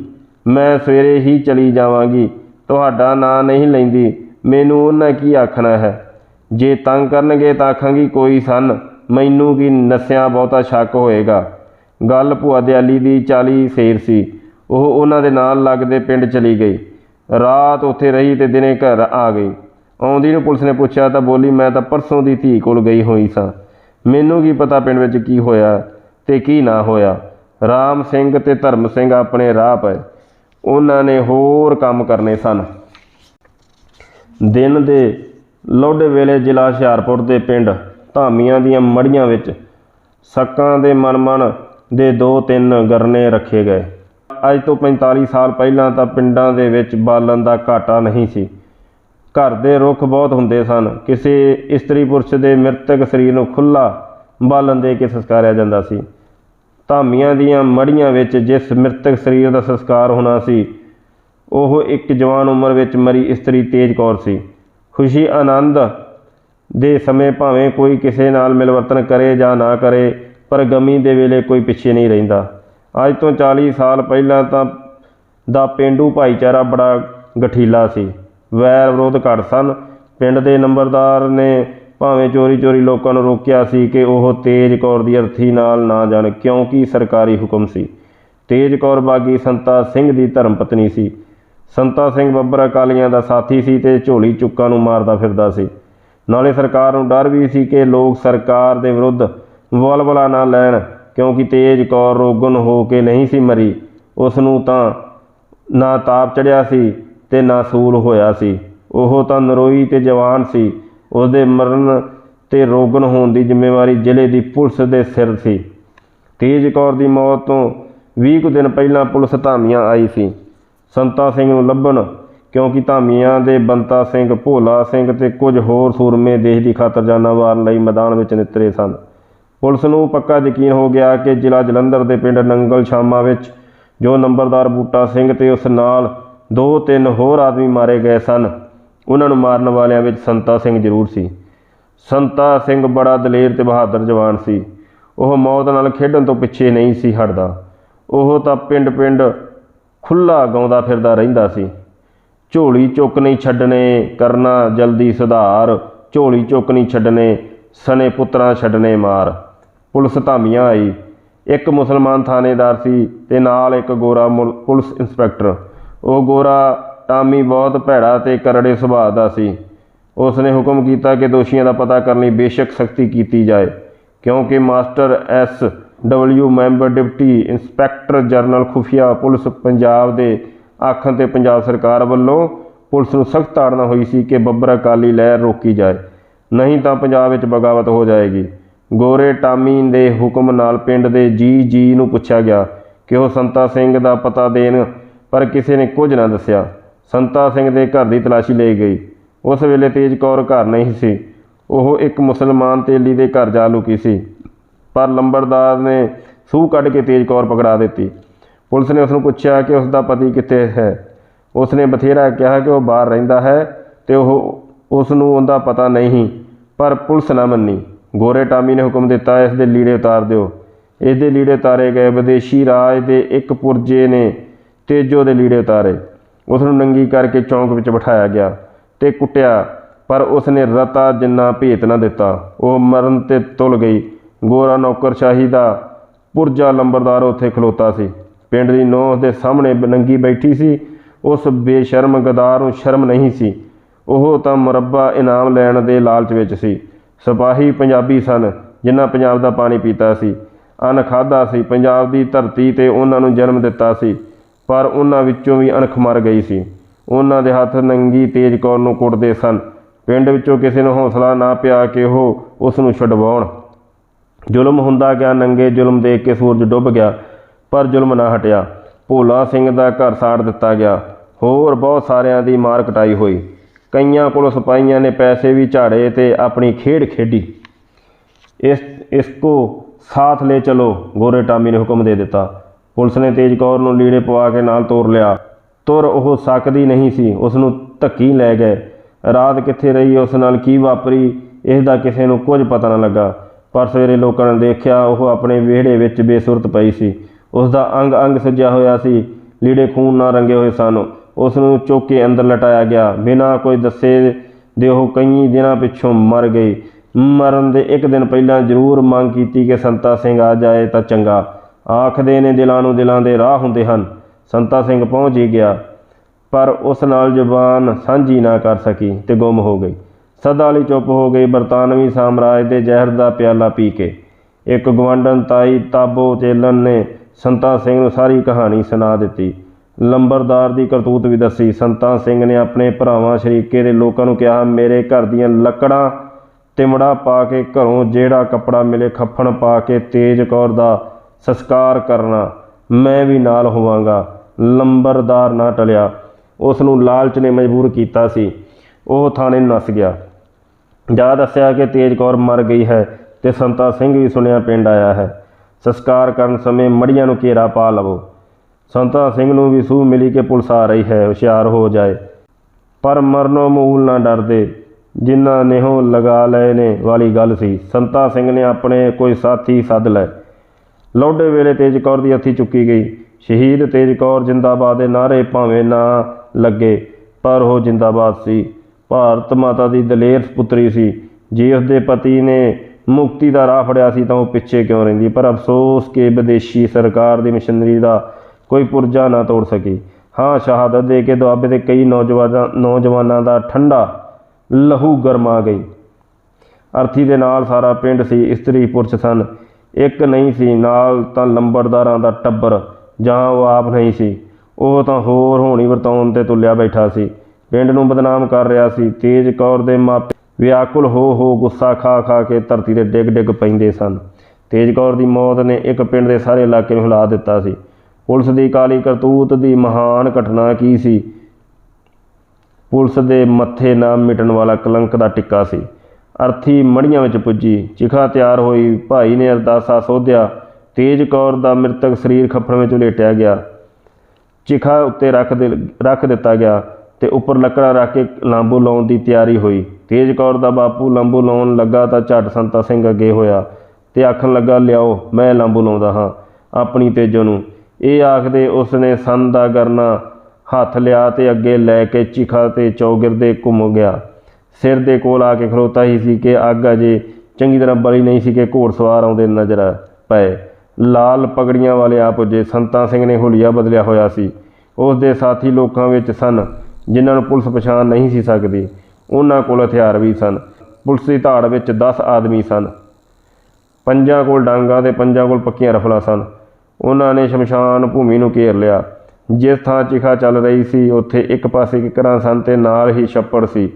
ਮੈਂ ਸਵੇਰੇ ਹੀ ਚਲੀ ਜਾਵਾਂਗੀ। ਤੁਹਾਡਾ ਨਾਂ ਨਹੀਂ ਲੈਂਦੀ। ਮੈਨੂੰ ਉਹਨਾਂ ਕੀ ਆਖਣਾ ਹੈ? ਜੇ ਤੰਗ ਕਰਨਗੇ ਤਾਂ ਆਖਾਂਗੀ, ਕੋਈ ਸਨ। ਮੈਨੂੰ ਕੀ ਨਸਿਆ ਬਹੁਤਾ ਸ਼ੱਕ ਹੋਏਗਾ? ਗੱਲ ਭੂਆ ਦਿਆਲੀ ਦੀ ਚਾਲੀ ਸੇਰ ਸੀ। ਉਹ ਉਹਨਾਂ ਦੇ ਨਾਲ ਲੱਗਦੇ ਪਿੰਡ ਚਲੀ ਗਈ। ਰਾਤ ਉੱਥੇ ਰਹੀ ਤੇ ਦਿਨੇ ਘਰ ਆ ਗਈ। ਆਉਂਦੀ ਨੂੰ ਪੁਲਿਸ ਨੇ ਪੁੱਛਿਆ, ਤਾਂ ਬੋਲੀ, ਮੈਂ ਤਾਂ ਪਰਸੋਂ ਦੀ ਧੀ ਕੋਲ ਗਈ ਹੋਈ ਸਾਂ। ਮੈਨੂੰ ਕੀ ਪਤਾ ਪਿੰਡ ਵਿੱਚ ਕੀ ਹੋਇਆ ਤੇ ਕੀ ਨਾ ਹੋਇਆ? ਰਾਮ ਸਿੰਘ ਤੇ ਧਰਮ ਸਿੰਘ ਆਪਣੇ ਰਾਹ ਪਏ। ਉਹਨਾਂ ਨੇ ਹੋਰ ਕੰਮ ਕਰਨੇ ਸਨ। ਦਿਨ ਦੇ ਲੋਡੇ ਵੇਲੇ ਜ਼ਿਲ੍ਹਾ ਹੁਸ਼ਿਆਰਪੁਰ ਦੇ ਪਿੰਡ ਧਾਮੀਆਂ ਦੀਆਂ ਮੜੀਆਂ ਵਿੱਚ ਸੱਕਾਂ ਦੇ ਮਨ-ਮਨ ਦੇ ਦੋ ਤਿੰਨ ਗਰਨੇ ਰੱਖੇ ਗਏ। ਅੱਜ ਤੋਂ 45 ਸਾਲ ਪਹਿਲਾਂ ਤਾਂ ਪਿੰਡਾਂ ਦੇ ਵਿੱਚ ਬਾਲਣ ਦਾ ਘਾਟਾ ਨਹੀਂ ਸੀ। ਘਰ ਦੇ ਰੁੱਖ ਬਹੁਤ ਹੁੰਦੇ ਸਨ। ਕਿਸੇ ਇਸਤਰੀ ਪੁਰਸ਼ ਦੇ ਮ੍ਰਿਤਕ ਸਰੀਰ ਨੂੰ ਖੁੱਲਾ ਬਾਲਣ ਦੇ ਕੇ ਸੰਸਕਾਰਿਆ ਜਾਂਦਾ ਸੀ। ਧਾਮੀਆਂ ਦੀਆਂ ਮੜੀਆਂ ਵਿੱਚ ਜਿਸ ਮ੍ਰਿਤਕ ਸਰੀਰ ਦਾ ਸੰਸਕਾਰ ਹੋਣਾ ਸੀ, ਉਹ ਇੱਕ ਜਵਾਨ ਉਮਰ ਵਿੱਚ ਮਰੀ ਇਸਤਰੀ ਤੇਜ ਕੌਰ ਸੀ। ਖੁਸ਼ੀ ਆਨੰਦ ਦੇ ਸਮੇਂ ਭਾਵੇਂ ਕੋਈ ਕਿਸੇ ਨਾਲ ਮਿਲਵਰਤਨ ਕਰੇ ਜਾਂ ਨਾ ਕਰੇ, ਪਰ ਗਮੀ ਦੇ ਵੇਲੇ ਕੋਈ ਪਿੱਛੇ ਨਹੀਂ ਰਹਿੰਦਾ। ਅੱਜ ਤੋਂ 40 ਸਾਲ ਪਹਿਲਾਂ ਤਾਂ ਦਾ ਪਿੰਡੂ ਭਾਈਚਾਰਾ ਬੜਾ ਗਠੀਲਾ ਸੀ। ਵੈਰ ਵਿਰੋਧ ਘੱਟ ਸਨ। ਪਿੰਡ ਦੇ ਨੰਬਰਦਾਰ ਨੇ ਭਾਵੇਂ ਚੋਰੀ ਚੋਰੀ ਲੋਕਾਂ ਨੂੰ ਰੋਕਿਆ ਸੀ ਕਿ ਉਹ ਤੇਜ ਕੌਰ ਦੀ ਅਰਥੀ ਨਾਲ ਨਾ ਜਾਣ ਕਿਉਂਕਿ ਸਰਕਾਰੀ ਹੁਕਮ ਸੀ? ਤੇਜ ਕੌਰ ਬਾਗੀ ਸੰਤਾ ਸਿੰਘ ਦੀ ਧਰਮ ਪਤਨੀ ਸੀ। ਸੰਤਾ ਸਿੰਘ ਬੱਬਰ ਅਕਾਲੀਆਂ ਦਾ ਸਾਥੀ ਸੀ ਤੇ ਝੋਲੀ ਚੁੱਕਾਂ ਨੂੰ ਮਾਰਦਾ ਫਿਰਦਾ ਸੀ। ਨਾਲੇ ਸਰਕਾਰ ਨੂੰ ਡਰ ਵੀ ਸੀ ਕਿ ਲੋਕ ਸਰਕਾਰ ਦੇ ਵਿਰੁੱਧ ਵਲਵਲਾ ਨਾ ਲੈਣ, ਕਿਉਂਕਿ ਤੇਜ ਕੌਰ ਰੋਗਨ ਹੋ ਕੇ ਨਹੀਂ ਸੀ ਮਰੀ। ਉਸ ਨੂੰ ਤਾਂ ਨਾ ਤਾਪ ਚੜਿਆ ਸੀ ਤੇ ਨਾ ਸੂਲ ਹੋਇਆ ਸੀ। ਉਹ ਤਾਂ ਨਰੋਈ ਤੇ ਜਵਾਨ ਸੀ। ਉਹਦੇ ਮਰਨ ਤੇ ਰੋਗਨ ਹੋਣ ਦੀ ਜ਼ਿੰਮੇਵਾਰੀ ਜ਼ਿਲ੍ਹੇ ਦੀ ਪੁਲਿਸ ਦੇ ਸਿਰ ਸੀ। ਤੇਜ ਕੌਰ ਦੀ ਮੌਤ ਤੋਂ 20 ਕੁ ਦਿਨ ਪਹਿਲਾਂ ਪੁਲਿਸ ਧਾਮੀਆਂ ਆਈ ਸੀ। ਸੰਤਾ ਸਿੰਘ ਨੂੰ ਲੱਭਣ, ਕਿਉਂਕਿ ਧਾਮੀਆਂ ਦੇ ਬੰਤਾ ਸਿੰਘ, ਭੋਲਾ ਸਿੰਘ ਤੇ ਕੁਝ ਹੋਰ ਸੂਰਮੇ ਦੇਸ਼ ਦੀ ਖਾਤਰ ਜਾਨਾਂ ਵਾਰਨ ਲਈ ਮੈਦਾਨ ਵਿੱਚ ਨਿਤਰੇ ਸਨ। ਪੁਲਿਸ ਨੂੰ ਪੱਕਾ ਯਕੀਨ ਹੋ ਗਿਆ ਕਿ ਜ਼ਿਲ੍ਹਾ ਜਲੰਧਰ ਦੇ ਪਿੰਡ ਨੰਗਲ ਸ਼ਾਮਾ ਵਿੱਚ ਜੋ ਨੰਬਰਦਾਰ ਬੂਟਾ ਸਿੰਘ ਤੇ ਉਸ ਨਾਲ ਦੋ ਤਿੰਨ ਹੋਰ ਆਦਮੀ ਮਾਰੇ ਗਏ ਸਨ। ਉਹਨਾਂ ਨੂੰ ਮਾਰਨ ਵਾਲਿਆਂ ਵਿੱਚ ਸੰਤਾ ਸਿੰਘ ਜ਼ਰੂਰ ਸੀ। ਸੰਤਾ ਸਿੰਘ ਬੜਾ ਦਲੇਰ ਤੇ ਬਹਾਦਰ ਜਵਾਨ ਸੀ। ਉਹ ਮੌਤ ਨਾਲ ਖੇਡਣ ਤੋਂ ਪਿੱਛੇ ਨਹੀਂ ਸੀ ਹਟਦਾ। ਉਹ ਤਾਂ ਪਿੰਡ-ਪਿੰਡ ਖੁੱਲਾ ਗਾਉਂਦਾ ਫਿਰਦਾ ਰਹਿੰਦਾ ਸੀ। ਝੋਲੀ ਚੁੱਕ ਨਹੀਂ ਛੱਡਣੇ, ਕਰਨਾ ਜਲਦੀ ਸੁਧਾਰ। ਝੋਲੀ ਚੁੱਕ ਨਹੀਂ ਛੱਡਣੇ, ਸਨੇ ਪੁੱਤਰਾਂ ਛੱਡਣੇ ਮਾਰ। ਪੁਲਿਸ ਧਾਮੀਆਂ ਆਈ। ਇੱਕ ਮੁਸਲਮਾਨ ਥਾਣੇਦਾਰ ਸੀ ਤੇ ਨਾਲ ਇੱਕ ਗੋਰਾ ਮੁਲ- ਪੁਲਿਸ ਇੰਸਪੈਕਟਰ। ਉਹ ਗੋਰਾ ਟਾਮੀ ਬਹੁਤ ਭੈੜਾ ਤੇ ਕਰੜੇ ਸੁਭਾਅ ਦਾ ਸੀ। ਉਸ ਨੇ ਹੁਕਮ ਕੀਤਾ ਕਿ ਦੋਸ਼ੀਆਂ ਦਾ ਪਤਾ ਕਰਨ ਲਈ ਬੇਸ਼ੱਕ ਸਖਤੀ ਕੀਤੀ ਜਾਏ, ਕਿਉਂਕਿ master S W member deputy inspector general ਖੁਫੀਆ ਪੁਲਿਸ ਪੰਜਾਬ ਦੇ ਆਖਣ ਤੇ ਪੰਜਾਬ ਸਰਕਾਰ ਵੱਲੋਂ ਪੁਲਿਸ ਨੂੰ ਸਖਤ ਤਾੜਨਾ ਹੋਈ ਸੀ ਕਿ ਬੱਬਰ ਅਕਾਲੀ ਲਹਿਰ ਰੋਕੀ ਜਾਏ, ਨਹੀਂ ਤਾਂ ਪੰਜਾਬ ਵਿੱਚ ਬਗਾਵਤ ਹੋ ਜਾਏਗੀ। ਗੋਰੇ ਟਾਮੀ ਦੇ ਹੁਕਮ ਨਾਲ ਪਿੰਡ ਦੇ ਜੀ ਜੀ ਨੂੰ ਪੁੱਛਿਆ ਗਿਆ ਕਿ ਉਹ ਸੰਤਾ ਸਿੰਘ ਦਾ ਪਤਾ ਦੇਣ, ਪਰ ਕਿਸੇ ਨੇ ਕੁਝ ਨਾ ਦੱਸਿਆ। ਸੰਤਾ ਸਿੰਘ ਦੇ ਘਰ ਦੀ ਤਲਾਸ਼ੀ ਲਈ ਗਈ। ਉਸ ਵੇਲੇ ਤੇਜ ਕੌਰ ਘਰ ਨਹੀਂ ਸੀ। ਉਹ ਇੱਕ ਮੁਸਲਮਾਨ ਤੇਲੀ ਦੇ ਘਰ ਜਾ ਲੁਕੀ ਸੀ। ਪਰ ਲੰਬੜਦਾਰ ਨੇ ਸੂਹ ਕੱਢ ਕੇ ਤੇਜ ਕੌਰ ਪਕੜਾ ਦਿੱਤੀ। ਪੁਲਿਸ ਨੇ ਉਸ ਨੂੰ ਪੁੱਛਿਆ ਕਿ ਉਸ ਦਾ ਪਤੀ ਕਿੱਥੇ ਹੈ। ਉਸ ਨੇ ਬਥੇਰਾ ਕਿਹਾ ਕਿ ਉਹ ਬਾਹਰ ਰਹਿੰਦਾ ਹੈ ਤੇ ਉਹ ਉਸ ਨੂੰ ਉਹਦਾ ਪਤਾ ਨਹੀਂ, ਪਰ ਪੁਲਿਸ ਨਾ ਮੰਨੀ। ਗੋਰੇ ਟਾਮੀ ਨੇ ਹੁਕਮ ਦਿੱਤਾ ਇਸ ਦੇ ਲੀੜੇ ਉਤਾਰ ਦਿਓ। ਇਸ ਦੇ ਲੀੜੇ ਉਤਾਰੇ ਗਏ ਵਿਦੇਸ਼ੀ ਰਾਜ ਦੇ ਇੱਕ ਪੁਰਜੇ ਨੇ ਤੇਜੋ ਦੇ ਲੀੜੇ ਉਤਾਰੇ। ਉਸ ਨੂੰ ਨੰਗੀ ਕਰਕੇ ਚੌਂਕ ਵਿੱਚ ਬਿਠਾਇਆ ਗਿਆ ਤੇ ਕੁੱਟਿਆ, ਪਰ ਉਸ ਨੇ ਰਤਾ ਜਿੰਨਾ ਭੇਤ ਨਾ ਦਿੱਤਾ। ਉਹ ਮਰਨ ਤੇ ਤੁਲ ਗਈ। ਗੋਰਾ ਨੌਕਰਸ਼ਾਹੀ ਦਾ ਪੁਰਜਾ ਲੰਬਰਦਾਰ ਉੱਥੇ ਖਲੋਤਾ ਸੀ। ਪਿੰਡ ਦੀ ਨੌਂ ਦੇ ਸਾਹਮਣੇ ਨੰਗੀ ਬੈਠੀ ਸੀ। ਉਸ ਬੇਸ਼ਰਮ ਗਦਾਰ ਨੂੰ ਸ਼ਰਮ ਨਹੀਂ ਸੀ। ਉਹ ਤਾਂ ਮੁਰੱਬਾ ਇਨਾਮ ਲੈਣ ਦੇ ਲਾਲਚ ਵਿੱਚ ਸੀ। ਸਿਪਾਹੀ ਪੰਜਾਬੀ ਸਨ, ਜਿਨ੍ਹਾਂ ਪੰਜਾਬ ਦਾ ਪਾਣੀ ਪੀਤਾ ਸੀ। ਅਨ ਖਾਧਾ ਸੀ। ਪੰਜਾਬ ਦੀ ਧਰਤੀ ਤੇ ਉਹਨਾਂ ਨੂੰ ਜਨਮ ਦਿੱਤਾ ਸੀ। ਪਰ ਉਹਨਾਂ ਵਿੱਚੋਂ ਵੀ ਅਣਖ ਮਰ ਗਈ ਸੀ। ਉਹਨਾਂ ਦੇ ਹੱਥ ਨੰਗੀ ਤੇਜ ਕੌਰ ਨੂੰ ਕੁੱਟਦੇ ਸਨ। ਪਿੰਡ ਵਿੱਚੋਂ ਕਿਸੇ ਨੂੰ ਹੌਸਲਾ ਨਾ ਪਿਆ ਕਿ ਉਹ ਉਸ ਨੂੰ ਛਡਵਾਉਣ। ਜ਼ੁਲਮ ਹੁੰਦਾ ਗਿਆ, ਨੰਗੇ ਜ਼ੁਲਮ ਦੇਖ ਕੇ ਸੂਰਜ ਡੁੱਬ ਗਿਆ, ਪਰ ਜ਼ੁਲਮ ਨਾ ਹਟਿਆ। ਭੋਲਾ ਸਿੰਘ ਦਾ ਘਰ ਸਾੜ ਦਿੱਤਾ ਗਿਆ। ਹੋਰ ਬਹੁਤ ਸਾਰਿਆਂ ਦੀ ਮਾਰ ਕਟਾਈ ਹੋਈ। ਕਈਆਂ ਕੋਲ ਸਿਪਾਹੀਆਂ ਨੇ ਪੈਸੇ ਵੀ ਝਾੜੇ ਤੇ ਆਪਣੀ ਖੇਡ ਖੇਡੀ। ਇਸ ਇਸ ਕੋ ਸਾਥ ਲੈ ਚਲੋ, ਗੋਰੇ ਟਾਮੀ ਨੇ ਹੁਕਮ ਦੇ ਦਿੱਤਾ। ਪੁਲਿਸ ਨੇ ਤੇਜ ਕੌਰ ਨੂੰ ਲੀੜੇ ਪਵਾ ਕੇ ਨਾਲ ਤੋਰ ਲਿਆ। ਤੁਰ ਉਹ ਸਕਦੀ ਨਹੀਂ ਸੀ ਉਸ ਨੂੰ ਧੱਕੀ ਲੈ ਗਏ। ਰਾਤ ਕਿੱਥੇ ਰਹੀ, ਉਸ ਨਾਲ ਕੀ ਵਾਪਰੀ ਇਸ ਦਾ ਕਿਸੇ ਨੂੰ ਕੁਝ ਪਤਾ ਨਾ ਲੱਗਾ। ਪਰ ਸਵੇਰੇ ਲੋਕਾਂ ਨੇ ਦੇਖਿਆ, ਉਹ ਆਪਣੇ ਵਿਹੜੇ ਵਿੱਚ ਬੇਸੁਰਤ ਪਈ ਸੀ। ਉਸ ਦਾ ਅੰਗ ਅੰਗ ਸੱਜਿਆ ਹੋਇਆ ਸੀ, ਲੀੜੇ ਖੂਨ ਨਾਲ ਰੰਗੇ ਹੋਏ ਸਨ। ਉਸ ਨੂੰ ਚੁੱਕ ਕੇ ਅੰਦਰ ਲਟਾਇਆ ਗਿਆ। ਬਿਨਾਂ ਕੋਈ ਦੱਸੇ ਦੇ ਉਹ ਕਈ ਦਿਨਾਂ ਪਿੱਛੋਂ ਮਰ ਗਈ। ਮਰਨ ਦੇ ਇੱਕ ਦਿਨ ਪਹਿਲਾਂ ਜ਼ਰੂਰ ਮੰਗ ਕੀਤੀ ਕਿ ਸੰਤਾ ਸਿੰਘ ਆ ਜਾਏ ਤਾਂ ਚੰਗਾ। ਆਖਦੇ ਨੇ ਦਿਲਾਂ ਨੂੰ ਦਿਲਾਂ ਦੇ ਰਾਹ ਹੁੰਦੇ ਹਨ। ਸੰਤਾ ਸਿੰਘ ਪਹੁੰਚ ਹੀ ਗਿਆ। ਪਰ ਉਸ ਨਾਲ ਜ਼ੁਬਾਨ ਸਾਂਝੀ ਨਾ ਕਰ ਸਕੀ ਤੇ ਗੁੰਮ ਹੋ ਗਈ। ਸਦਾ ਲਈ ਚੁੱਪ ਹੋ ਗਈ ਬਰਤਾਨਵੀ ਸਾਮਰਾਜ ਦੇ ਜ਼ਹਿਰ ਦਾ ਪਿਆਲਾ ਪੀ ਕੇ। ਇੱਕ ਗਵੰਡਨ ਤਾਈ ਤਾਬੋ ਚੇਲਨ ਨੇ ਸੰਤਾ ਸਿੰਘ ਨੂੰ ਸਾਰੀ ਕਹਾਣੀ ਸੁਣਾ ਦਿੱਤੀ। ਲੰਬਰਦਾਰ ਦੀ ਕਰਤੂਤ ਵੀ ਦੱਸੀ। ਸੰਤਾ ਸਿੰਘ ਨੇ ਆਪਣੇ ਭਰਾਵਾਂ ਸ਼ਰੀਕੇ ਦੇ ਲੋਕਾਂ ਨੂੰ ਕਿਹਾ, ਮੇਰੇ ਘਰ ਦੀਆਂ ਲੱਕੜਾਂ ਤਿਮੜਾ ਪਾ ਕੇ ਘਰੋਂ ਜਿਹੜਾ ਕੱਪੜਾ ਮਿਲੇ, ਖੱਫਣ ਪਾ ਕੇ ਤੇਜ ਕੌਰ ਦਾ ਸਸਕਾਰ ਕਰਨਾ, ਮੈਂ ਵੀ ਨਾਲ ਹੋਵਾਂਗਾ। ਲੰਬਰਦਾਰ ਨਾ ਟਲਿਆ। ਉਸ ਨੂੰ ਲਾਲਚ ਨੇ ਮਜਬੂਰ ਕੀਤਾ ਸੀ। ਉਹ ਥਾਣੇ ਨੂੰ ਨੱਸ ਗਿਆ। ਜਾ ਦੱਸਿਆ ਕਿ ਤੇਜ ਕੌਰ ਮਰ ਗਈ ਹੈ ਤੇ ਸੰਤਾ ਸਿੰਘ ਵੀ ਸੁਣਿਆ ਪਿੰਡ ਆਇਆ ਹੈ। ਸਸਕਾਰ ਕਰਨ ਸਮੇਂ ਮੜੀਆਂ ਨੂੰ ਘੇਰਾ ਪਾ ਲਵੋ। ਸੰਤਾ ਸਿੰਘ ਨੂੰ ਵੀ ਸੂਹ ਮਿਲੀ ਕਿ ਪੁਲਿਸ ਆ ਰਹੀ ਹੈ, ਹੁਸ਼ਿਆਰ ਹੋ ਜਾਏ। ਪਰ ਮਰਨੋਂ ਮੂਲ ਨਾ ਡਰਦੇ। ਜਿਨ੍ਹਾਂ ਨੇ ਉਹ ਲਗਾ ਲਏ ਨੇ ਵਾਲੀ ਗੱਲ ਸੀ। ਸੰਤਾ ਸਿੰਘ ਨੇ ਆਪਣੇ ਕੋਈ ਸਾਥੀ ਸੱਦ ਲਏ। ਲੋਡੇ ਵੇਲੇ ਤੇਜ ਕੌਰ ਦੀ ਹੱਥੀ ਚੁੱਕੀ ਗਈ। ਸ਼ਹੀਦ ਤੇਜ ਕੌਰ ਜਿੰਦਾਬਾਦ ਦੇ ਨਾਰੇ ਭਾਵੇਂ ਨਾ ਲੱਗੇ, ਪਰ ਉਹ ਜਿੰਦਾਬਾਦ ਸੀ। ਭਾਰਤ ਮਾਤਾ ਦੀ ਦਲੇਰ ਪੁੱਤਰੀ ਸੀ। ਜੇ ਉਸਦੇ ਪਤੀ ਨੇ ਮੁਕਤੀ ਦਾ ਰਾਹ ਫੜਿਆ ਸੀ ਤਾਂ ਉਹ ਪਿੱਛੇ ਕਿਉਂ ਰਹਿੰਦੀ? ਪਰ ਅਫਸੋਸ ਕਿ ਵਿਦੇਸ਼ੀ ਸਰਕਾਰ ਦੀ ਮਸ਼ੀਨਰੀ ਦਾ ਕੋਈ ਪੁਰਜਾ ਨਾ ਤੋੜ ਸਕੀ। ਹਾਂ, ਸ਼ਹਾਦਤ ਦੇ ਕੇ ਦੁਆਬੇ ਦੇ ਕਈ ਨੌਜਵਾਨਾਂ ਨੌਜਵਾਨਾਂ ਦਾ ਠੰਡਾ ਲਹੂ ਗਰਮਾ ਗਈ। ਅਰਥੀ ਦੇ ਨਾਲ ਸਾਰਾ ਪਿੰਡ ਸੀ ਇਸਤਰੀ ਪੁਰਸ਼ ਸਨ। ਇੱਕ ਨਹੀਂ ਸੀ, ਨਾਲ ਤਾਂ ਲੰਬੜਦਾਰਾਂ ਦਾ ਟੱਬਰ, ਜਾਂ ਉਹ ਆਪ ਨਹੀਂ ਸੀ। ਉਹ ਤਾਂ ਹੋਰ ਹੋਣੀ ਵਰਤਾਉਣ ਤੇ ਤੁਲਿਆ ਬੈਠਾ ਸੀ। ਪਿੰਡ ਨੂੰ ਬਦਨਾਮ ਕਰ ਰਿਹਾ ਸੀ। ਤੇਜ ਕੌਰ ਦੇ ਮਾਪੇ ਵਿਆਕੁਲ ਹੋ ਹੋ ਗੁੱਸਾ ਖਾ ਖਾ ਕੇ ਧਰਤੀ ਤੇ ਡਿੱਗ ਡਿੱਗ ਪੈਂਦੇ ਸਨ। ਤੇਜ ਕੌਰ ਦੀ ਮੌਤ ਨੇ ਇੱਕ ਪਿੰਡ ਦੇ ਸਾਰੇ ਇਲਾਕੇ ਨੂੰ ਹਿਲਾ ਦਿੱਤਾ ਸੀ। ਪੁਲਿਸ ਦੀ ਕਾਲੀ ਕਰਤੂਤ ਦੀ ਮਹਾਨ ਘਟਨਾ ਕੀ ਸੀ? ਪੁਲਿਸ ਦੇ ਮੱਥੇ ਨਾ ਮਿਟਣ ਵਾਲਾ ਕਲੰਕ ਦਾ ਟਿੱਕਾ ਸੀ। ਅਰਥੀ ਮੜੀਆਂ ਵਿੱਚ ਪੁੱਜੀ। ਚਿਖਾ ਤਿਆਰ ਹੋਈ। ਭਾਈ ਨੇ ਅਰਦਾਸਾ ਸੋਧਿਆ। ਤੇਜ ਕੌਰ ਦਾ ਮ੍ਰਿਤਕ ਸਰੀਰ ਖੱਪੜ ਵਿੱਚ ਉਲੇਟਿਆ ਗਿਆ। ਚਿਖਾ ਉੱਤੇ ਰੱਖ ਦੇ ਰੱਖ ਦਿੱਤਾ ਗਿਆ ਤੇ ਉੱਪਰ ਲੱਕੜਾਂ ਰੱਖ ਕੇ ਲਾਂਬੂ ਲਾਉਣ ਦੀ ਤਿਆਰੀ ਹੋਈ। ਤੇਜ ਕੌਰ ਦਾ ਬਾਪੂ ਲਾਂਬੂ ਲਾਉਣ ਲੱਗਾ ਤਾਂ ਝੱਟ ਸੰਤਾ ਸਿੰਘ ਅੱਗੇ ਹੋਇਆ ਤੇ ਆਖਣ ਲੱਗਾ, ਲਿਆਓ, ਮੈਂ ਲਾਂਬੂ ਲਾਉਂਦਾ ਹਾਂ ਆਪਣੀ ਤੇਜੋ ਨੂੰ। ਇਹ ਆਖਦੇ ਉਸ ਨੇ ਸੰਨ ਦਾ ਗਰਨਾ ਹੱਥ ਲਿਆ ਤੇ ਅੱਗੇ ਲੈ ਕੇ ਚਿਖਾ ਤੇ ਚੌਗਿਰਦੇ ਘੁੰਮ ਗਿਆ। ਸਿਰ ਦੇ ਕੋਲ ਆ ਕੇ ਖਲੋਤਾ ਹੀ ਸੀ ਕਿ ਅੱਗ ਅਜੇ ਚੰਗੀ ਤਰ੍ਹਾਂ ਬਲੀ ਨਹੀਂ ਸੀ ਕਿ ਘੋੜਸਵਾਰ ਆਉਂਦੇ ਨਜ਼ਰ ਪਏ। ਲਾਲ ਪਗੜੀਆਂ ਵਾਲੇ ਆ ਪੁੱਜੇ ਸੰਤਾ ਸਿੰਘ ਨੇ ਹੁਲੀਆ ਬਦਲਿਆ ਹੋਇਆ ਸੀ। ਉਸ ਦੇ ਸਾਥੀ ਲੋਕਾਂ ਵਿੱਚ ਸਨ, ਜਿਨ੍ਹਾਂ ਨੂੰ ਪੁਲਿਸ ਪਛਾਣ ਨਹੀਂ ਸੀ ਸਕਦੀ। ਉਹਨਾਂ ਕੋਲ ਹਥਿਆਰ ਵੀ ਸਨ। ਪੁਲਿਸ ਦੀ ਧਾੜ ਵਿੱਚ 10 ਆਦਮੀ ਸਨ। ਪੰਜਾਂ ਕੋਲ ਡਾਂਗਾ ਤੇ ਪੰਜਾਂ ਕੋਲ ਪੱਕੀਆਂ ਰਫਲਾਂ ਸਨ। ਉਹਨਾਂ ਨੇ ਸ਼ਮਸ਼ਾਨ ਭੂਮੀ ਨੂੰ ਘੇਰ ਲਿਆ। ਜਿਸ ਥਾਂ ਚਿਖਾ ਚੱਲ ਰਹੀ ਸੀ, ਉੱਥੇ ਇੱਕ ਪਾਸੇ ਕਿਕਰਾਂ ਸਨ ਤੇ ਨਾਲ ਹੀ ਛੱਪੜ ਸੀ।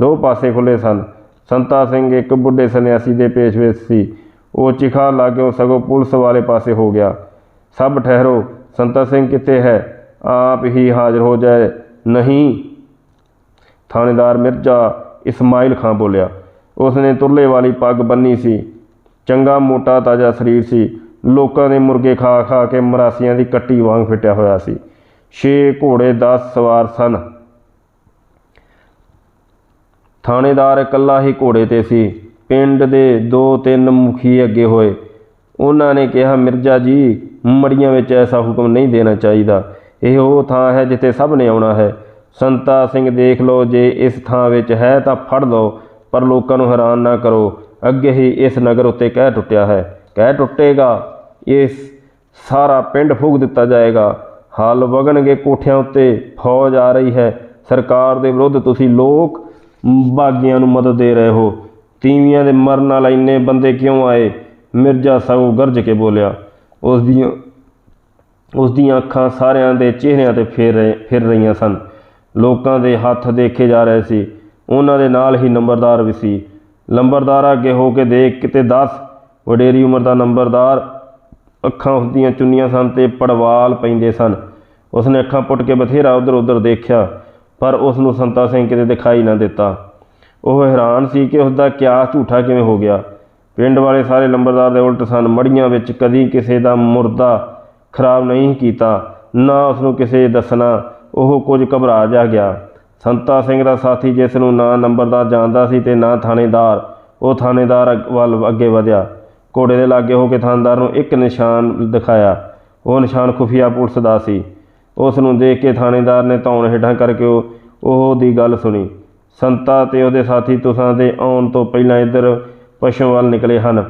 ਦੋ ਪਾਸੇ ਖੁੱਲੇ ਸਨ। ਸੰਤਾ ਸਿੰਘ ਇੱਕ ਬੁੱਢੇ ਸੰਨਿਆਸੀ ਦੇ ਪੇਸ਼ ਵਿੱਚ ਸੀ। ਉਹ ਚਿਖਾ ਲਾਗਿਓ ਸਗੋਂ ਪੁਲਿਸ ਵਾਲੇ ਪਾਸੇ ਹੋ ਗਿਆ। ਸਭ ਠਹਿਰੋ, ਸੰਤਾ ਸਿੰਘ ਕਿੱਥੇ ਹੈ? ਆਪ ਹੀ ਹਾਜ਼ਰ ਹੋ ਜਾਏ। ਨਹੀਂ। ਥਾਣੇਦਾਰ ਮਿਰਜ਼ਾ ਇਸਮਾਇਲ ਖਾਂ ਬੋਲਿਆ। ਉਸਨੇ ਤੁਰਲੇ ਵਾਲੀ ਪੱਗ ਬੰਨੀ ਸੀ। ਚੰਗਾ ਮੋਟਾ ਤਾਜ਼ਾ ਸਰੀਰ ਸੀ। ਲੋਕਾਂ ਦੇ ਮੁਰਗੇ ਖਾ ਖਾ ਕੇ ਮਰਾਸੀਆਂ ਦੀ ਕੱਟੀ ਵਾਂਗ ਫਿੱਟਿਆ ਹੋਇਆ ਸੀ। ਛੇ ਘੋੜੇ 10 ਸਵਾਰ ਸਨ। ਥਾਣੇਦਾਰ ਇਕੱਲਾ ਹੀ ਘੋੜੇ ਤੇ ਸੀ। ਪਿੰਡ ਦੇ ਦੋ ਤਿੰਨ ਮੁਖੀ ਅੱਗੇ ਹੋਏ। ਉਹਨਾਂ ਨੇ ਕਿਹਾ, ਮਿਰਜ਼ਾ ਜੀ, ਮੜੀਆਂ ਵਿੱਚ ਐਸਾ ਹੁਕਮ ਨਹੀਂ ਦੇਣਾ ਚਾਹੀਦਾ। ਇਹ ਉਹ ਥਾਂ ਹੈ ਜਿੱਥੇ ਸਭ ਨੇ ਆਉਣਾ ਹੈ। ਸੰਤਾ ਸਿੰਘ ਦੇਖ ਲਓ, ਜੇ ਇਸ ਥਾਂ ਵਿੱਚ ਹੈ ਤਾਂ ਫੜ ਲਓ, ਪਰ ਲੋਕਾਂ ਨੂੰ ਹੈਰਾਨ ਨਾ ਕਰੋ। ਅੱਗੇ ਹੀ ਇਸ ਨਗਰ ਉੱਤੇ ਕਹਿ ਟੁੱਟਿਆ ਹੈ। ਕਹਿ ਟੁੱਟੇਗਾ, ਇਸ ਸਾਰਾ ਪਿੰਡ ਫੂਕ ਦਿੱਤਾ ਜਾਏਗਾ। ਹਲ ਵਗਣਗੇ ਕੋਠਿਆਂ ਉੱਤੇ, ਫੌਜ ਆ ਰਹੀ ਹੈ। ਸਰਕਾਰ ਦੇ ਵਿਰੁੱਧ ਤੁਸੀਂ ਲੋਕ ਬਾਗੀਆਂ ਨੂੰ ਮਦਦ ਦੇ ਰਹੇ ਹੋ। ਤੀਵੀਆਂ ਦੇ ਮਰਨ ਨਾਲ ਇੰਨੇ ਬੰਦੇ ਕਿਉਂ ਆਏ? ਮਿਰਜ਼ਾ ਸਾਊ ਗਰਜ ਕੇ ਬੋਲਿਆ। ਉਸ ਦੀਆਂ ਉਸ ਦੀਆਂ ਅੱਖਾਂ ਸਾਰਿਆਂ ਦੇ ਚਿਹਰਿਆਂ ਤੇ ਫੇਰ ਰਹੇ ਫਿਰ ਰਹੀਆਂ ਸਨ। ਲੋਕਾਂ ਦੇ ਹੱਥ ਦੇਖੇ ਜਾ ਰਹੇ ਸੀ। ਉਹਨਾਂ ਦੇ ਨਾਲ ਹੀ ਨੰਬਰਦਾਰ ਵੀ ਸੀ। ਨੰਬਰਦਾਰ ਅੱਗੇ ਹੋ ਕੇ ਦੇਖ ਕਿਤੇ 10 ਵਡੇਰੀ ਉਮਰ ਦਾ ਨੰਬਰਦਾਰ, ਅੱਖਾਂ ਉਸਦੀਆਂ ਚੁੰਨੀਆਂ ਸਨ ਤੇ ਪੜਵਾਲ ਪੈਂਦੇ ਸਨ। ਉਸਨੇ ਅੱਖਾਂ ਪੁੱਟ ਕੇ ਬਥੇਰਾ ਉਧਰ ਉਧਰ ਦੇਖਿਆ। ਪਰ ਉਸ ਨੂੰ ਸੰਤਾ ਸਿੰਘ ਕਿਤੇ ਦਿਖਾਈ ਨਾ ਦਿੱਤਾ। ਉਹ ਹੈਰਾਨ ਸੀ ਕਿ ਉਸ ਦਾ ਕਿਆਸ ਝੂਠਾ ਕਿਵੇਂ ਹੋ ਗਿਆ। ਪਿੰਡ ਵਾਲੇ ਸਾਰੇ ਲੰਬਰਦਾਰ ਦੇ ਉਲਟ ਸਨ। ਮੜੀਆਂ ਵਿੱਚ ਕਦੀ ਕਿਸੇ ਦਾ ਮੁਰਦਾ ਖਰਾਬ ਨਹੀਂ ਕੀਤਾ, ਨਾ ਉਸ ਨੂੰ ਕਿਸੇ ਦੱਸਣਾ। ਉਹ ਕੁਝ ਘਬਰਾ ਜਾ ਗਿਆ। ਸੰਤਾ ਸਿੰਘ ਦਾ ਸਾਥੀ ਜਿਸ ਨੂੰ ਨਾ ਨੰਬਰਦਾਰ ਜਾਣਦਾ ਸੀ ਤੇ ਨਾ ਥਾਣੇਦਾਰ, ਉਹ ਥਾਣੇਦਾਰ ਅੱਗ- ਵੱਲ ਅੱਗੇ ਵਧਿਆ। ਘੋੜੇ ਦੇ ਲਾਗੇ ਹੋ ਕੇ ਥਾਣੇਦਾਰ ਨੂੰ ਇੱਕ ਨਿਸ਼ਾਨ ਦਿਖਾਇਆ। ਉਹ ਨਿਸ਼ਾਨ ਖੁਫੀਆ ਪੁਲਿਸ ਦਾ ਸੀ। ਉਸ ਨੂੰ ਦੇਖ ਕੇ ਥਾਣੇਦਾਰ ਨੇ ਧੌਣ ਹੇਠਾਂ ਕਰਕੇ ਉਹ ਉਹ ਦੀ ਗੱਲ ਸੁਣੀ। ਸੰਤਾ ਤੇ ਉਹਦੇ ਸਾਥੀ ਤੁਸਾਂ ਦੇ ਆਉਣ ਤੋਂ ਪਹਿਲਾਂ ਇੱਧਰ ਪਸ਼ੂ ਵੱਲ ਨਿਕਲੇ ਹਨ।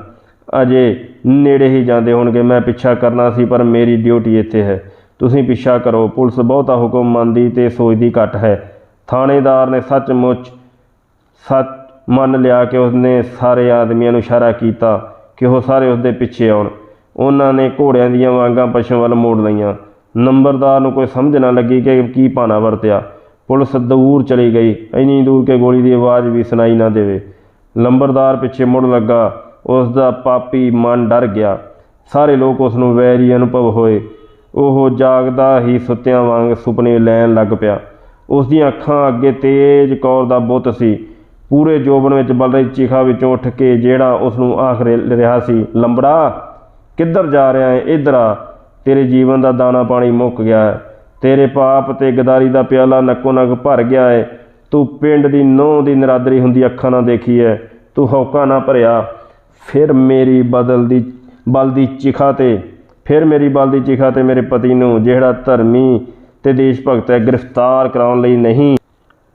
ਅਜੇ ਨੇੜੇ ਹੀ ਜਾਂਦੇ ਹੋਣਗੇ। ਮੈਂ ਪਿੱਛਾ ਕਰਨਾ ਸੀ, ਪਰ ਮੇਰੀ ਡਿਊਟੀ ਇੱਥੇ ਹੈ। ਤੁਸੀਂ ਪਿੱਛਾ ਕਰੋ। ਪੁਲਿਸ ਬਹੁਤਾ ਹੁਕਮ ਮੰਨਦੀ ਤੇ ਸੋਚਦੀ ਘੱਟ ਹੈ। ਥਾਣੇਦਾਰ ਨੇ ਸੱਚਮੁੱਚ ਸੱਚ ਮੰਨ ਲਿਆ ਕਿ ਉਸਨੇ ਸਾਰੇ ਆਦਮੀਆਂ ਨੂੰ ਇਸ਼ਾਰਾ ਕੀਤਾ ਕਿ ਉਹ ਸਾਰੇ ਉਸਦੇ ਪਿੱਛੇ ਆਉਣ। ਉਹਨਾਂ ਨੇ ਘੋੜਿਆਂ ਦੀਆਂ ਵਾਂਗਾਂ ਪਸ਼ੂ ਵੱਲ ਮੋੜ ਲਈਆਂ। ਨੰਬਰਦਾਰ ਨੂੰ ਕੋਈ ਸਮਝ ਨਾ ਲੱਗੀ ਕਿ ਕੀ ਭਾਣਾ ਵਰਤਿਆ। ਪੁਲਿਸ ਦੂਰ ਚਲੀ ਗਈ। ਇੰਨੀ ਦੂਰ ਕਿ ਗੋਲੀ ਦੀ ਆਵਾਜ਼ ਵੀ ਸੁਣਾਈ ਨਾ ਦੇਵੇ। ਲੰਬਰਦਾਰ ਪਿੱਛੇ ਮੁੜ ਲੱਗਾ। ਉਸ ਦਾ ਪਾਪੀ ਮਨ ਡਰ ਗਿਆ। ਸਾਰੇ ਲੋਕ ਉਸ ਨੂੰ ਵੈਰੀ ਅਨੁਭਵ ਹੋਏ। ਉਹ ਜਾਗਦਾ ਹੀ ਸੁੱਤਿਆਂ ਵਾਂਗ ਸੁਪਨੇ ਲੈਣ ਲੱਗ ਪਿਆ। ਉਸ ਦੀਆਂ ਅੱਖਾਂ ਅੱਗੇ ਤੇਜ ਕੌਰ ਦਾ ਬੁੱਤ ਸੀ। ਪੂਰੇ ਜੋਬਨ ਵਿੱਚ ਬਲ ਰਹੀ ਚਿਖਾ ਵਿੱਚੋਂ ਉੱਠ ਕੇ ਜਿਹੜਾ ਉਸ ਨੂੰ ਆਖ ਰਿ- ਰਿਹਾ ਸੀ, ਲੰਬੜਾ, ਕਿੱਧਰ ਜਾ ਰਿਹਾ ਹੈ ਇੱਧਰ ਆ। ਤੇਰੇ ਜੀਵਨ ਦਾ ਦਾਣਾ ਪਾਣੀ ਮੁੱਕ ਗਿਆ ਹੈ। ਤੇਰੇ ਪਾਪ ਤੇ ਗਦਾਰੀ ਦਾ ਪਿਆਲਾ ਨੱਕੋ ਨੱਕ ਭਰ ਗਿਆ ਹੈ। ਤੂੰ ਪਿੰਡ ਦੀ ਨੋਹ ਦੀ ਨਰਾਦਰੀ ਹੁੰਦੀ ਅੱਖਾਂ ਨਾਲ ਦੇਖੀ ਹੈ। ਤੂੰ ਹੌਕਾ ਨਾ ਭਰਿਆ। ਫਿਰ ਮੇਰੀ ਬਦਲ ਦੀ ਬਲ ਦੀ ਚਿਖਾ ਤੇ ਫਿਰ ਮੇਰੀ ਬਲ ਦੀ ਚਿਖਾ ਤੇ ਮੇਰੇ ਪਤੀ ਨੂੰ, ਜਿਹੜਾ ਧਰਮੀ ਤੇ ਦੇਸ਼ ਭਗਤ ਹੈ, ਗ੍ਰਿਫਤਾਰ ਕਰਾਉਣ ਲਈ ਨਹੀਂ।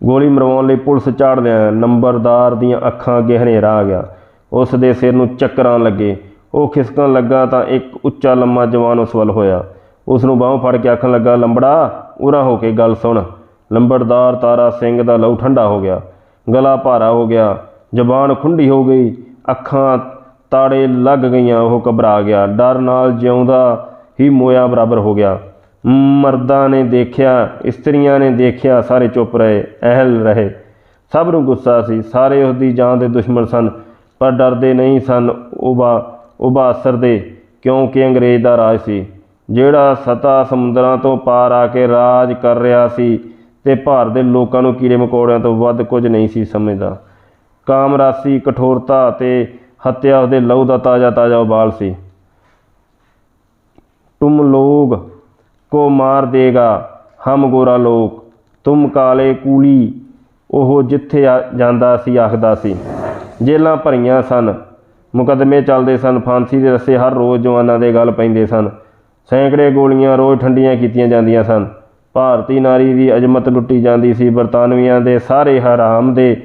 ਗੋਲੀ ਮਰਵਾਉਣ ਲਈ ਪੁਲਿਸ ਚਾੜ ਲਿਆ। ਨੰਬਰਦਾਰ ਦੀਆਂ ਅੱਖਾਂ ਅੱਗੇ ਹਨੇਰਾ ਆ ਗਿਆ। ਉਸ ਦੇ ਸਿਰ ਨੂੰ ਚੱਕਰਾਂ ਲੱਗੇ। ਉਹ ਖਿਸਕਣ ਲੱਗਾ ਤਾਂ ਇੱਕ ਉੱਚਾ ਲੰਮਾ ਜਵਾਨ ਉਸ ਵੱਲ ਹੋਇਆ। ਉਸ ਨੂੰ ਬਾਹੋਂ ਫੜ ਕੇ ਆਖਣ ਲੱਗਾ, ਲੰਬੜਾ, ਉਰਾ ਹੋ ਕੇ ਗੱਲ ਸੁਣ। ਲੰਬੜਦਾਰ ਤਾਰਾ ਸਿੰਘ ਦਾ ਲਹੂ ਠੰਡਾ ਹੋ ਗਿਆ। ਗਲਾ ਭਾਰਾ ਹੋ ਗਿਆ। ਜ਼ਬਾਨ ਖੁੰਡੀ ਹੋ ਗਈ। ਅੱਖਾਂ ਤਾੜੇ ਲੱਗ ਗਈਆਂ। ਉਹ ਘਬਰਾ ਗਿਆ। ਡਰ ਨਾਲ ਜਿਉਂਦਾ ਹੀ ਮੋਇਆ ਬਰਾਬਰ ਹੋ ਗਿਆ। ਮਰਦਾਂ ਨੇ ਦੇਖਿਆ, ਇਸਤਰੀਆਂ ਨੇ ਦੇਖਿਆ, ਸਾਰੇ ਚੁੱਪ ਰਹੇ, ਅਹਿਲ ਰਹੇ। ਸਭ ਨੂੰ ਗੁੱਸਾ ਸੀ। ਸਾਰੇ ਉਸ ਦੀ ਜਾਨ ਦੇ ਦੁਸ਼ਮਣ ਸਨ, ਪਰ ਡਰਦੇ ਨਹੀਂ ਸਨ। ਉਹ ਉਬਾ ਉਬਾਸਰ ਦੇ, ਕਿਉਂਕਿ ਅੰਗਰੇਜ਼ ਦਾ ਰਾਜ ਸੀ, ਜਿਹੜਾ ਸਤਾ ਸਮੁੰਦਰਾਂ ਤੋਂ ਪਾਰ ਆ ਕੇ ਰਾਜ ਕਰ ਰਿਹਾ ਸੀ ਤੇ ਭਾਰਤ ਦੇ ਲੋਕਾਂ ਨੂੰ ਕੀੜੇ ਮਕੌੜਿਆਂ ਤੋਂ ਵੱਧ ਕੁਝ ਨਹੀਂ ਸੀ ਸਮਝਦਾ। ਕਾਮਰਾਸੀ, ਕਠੋਰਤਾ ਤੇ ਹੱਤਿਆ ਉਹਦੇ ਲਹੂ ਦਾ ਤਾਜ਼ਾ ਤਾਜ਼ਾ ਉਬਾਲ ਸੀ। ਤੁਮ ਲੋਗ ਕੋ ਮਾਰ ਦੇਗਾ, ਹਮ ਗੋਰਾ ਲੋਕ, ਤੁਮ ਕਾਲੇ ਕੂਲੀ, ਉਹ ਜਿੱਥੇ ਜਾਂਦਾ ਸੀ, ਆਖਦਾ ਸੀ। ਜੇਲਾਂ ਭਰੀਆਂ ਸਨ ਮੁਕੱਦਮੇ ਚੱਲਦੇ ਸਨ, ਫਾਂਸੀ ਦੇ ਰੱਸੇ ਹਰ ਰੋਜ਼ ਜਵਾਨਾਂ ਦੇ ਗਲ ਪੈਂਦੇ ਸਨ। ਸੈਂਕੜੇ ਗੋਲੀਆਂ, ਰੋਜ਼ ਠੰਡੀਆਂ ਕੀਤੀਆਂ ਜਾਂਦੀਆਂ ਸਨ। ਭਾਰਤੀ ਨਾਰੀ ਦੀ ਅਜ਼ਮਤ ਲੁੱਟੀ ਜਾਂਦੀ ਸੀ। ਬਰਤਾਨਵੀਆਂ ਦੇ ਸਾਰੇ ਹਰਾਮ ਦੇ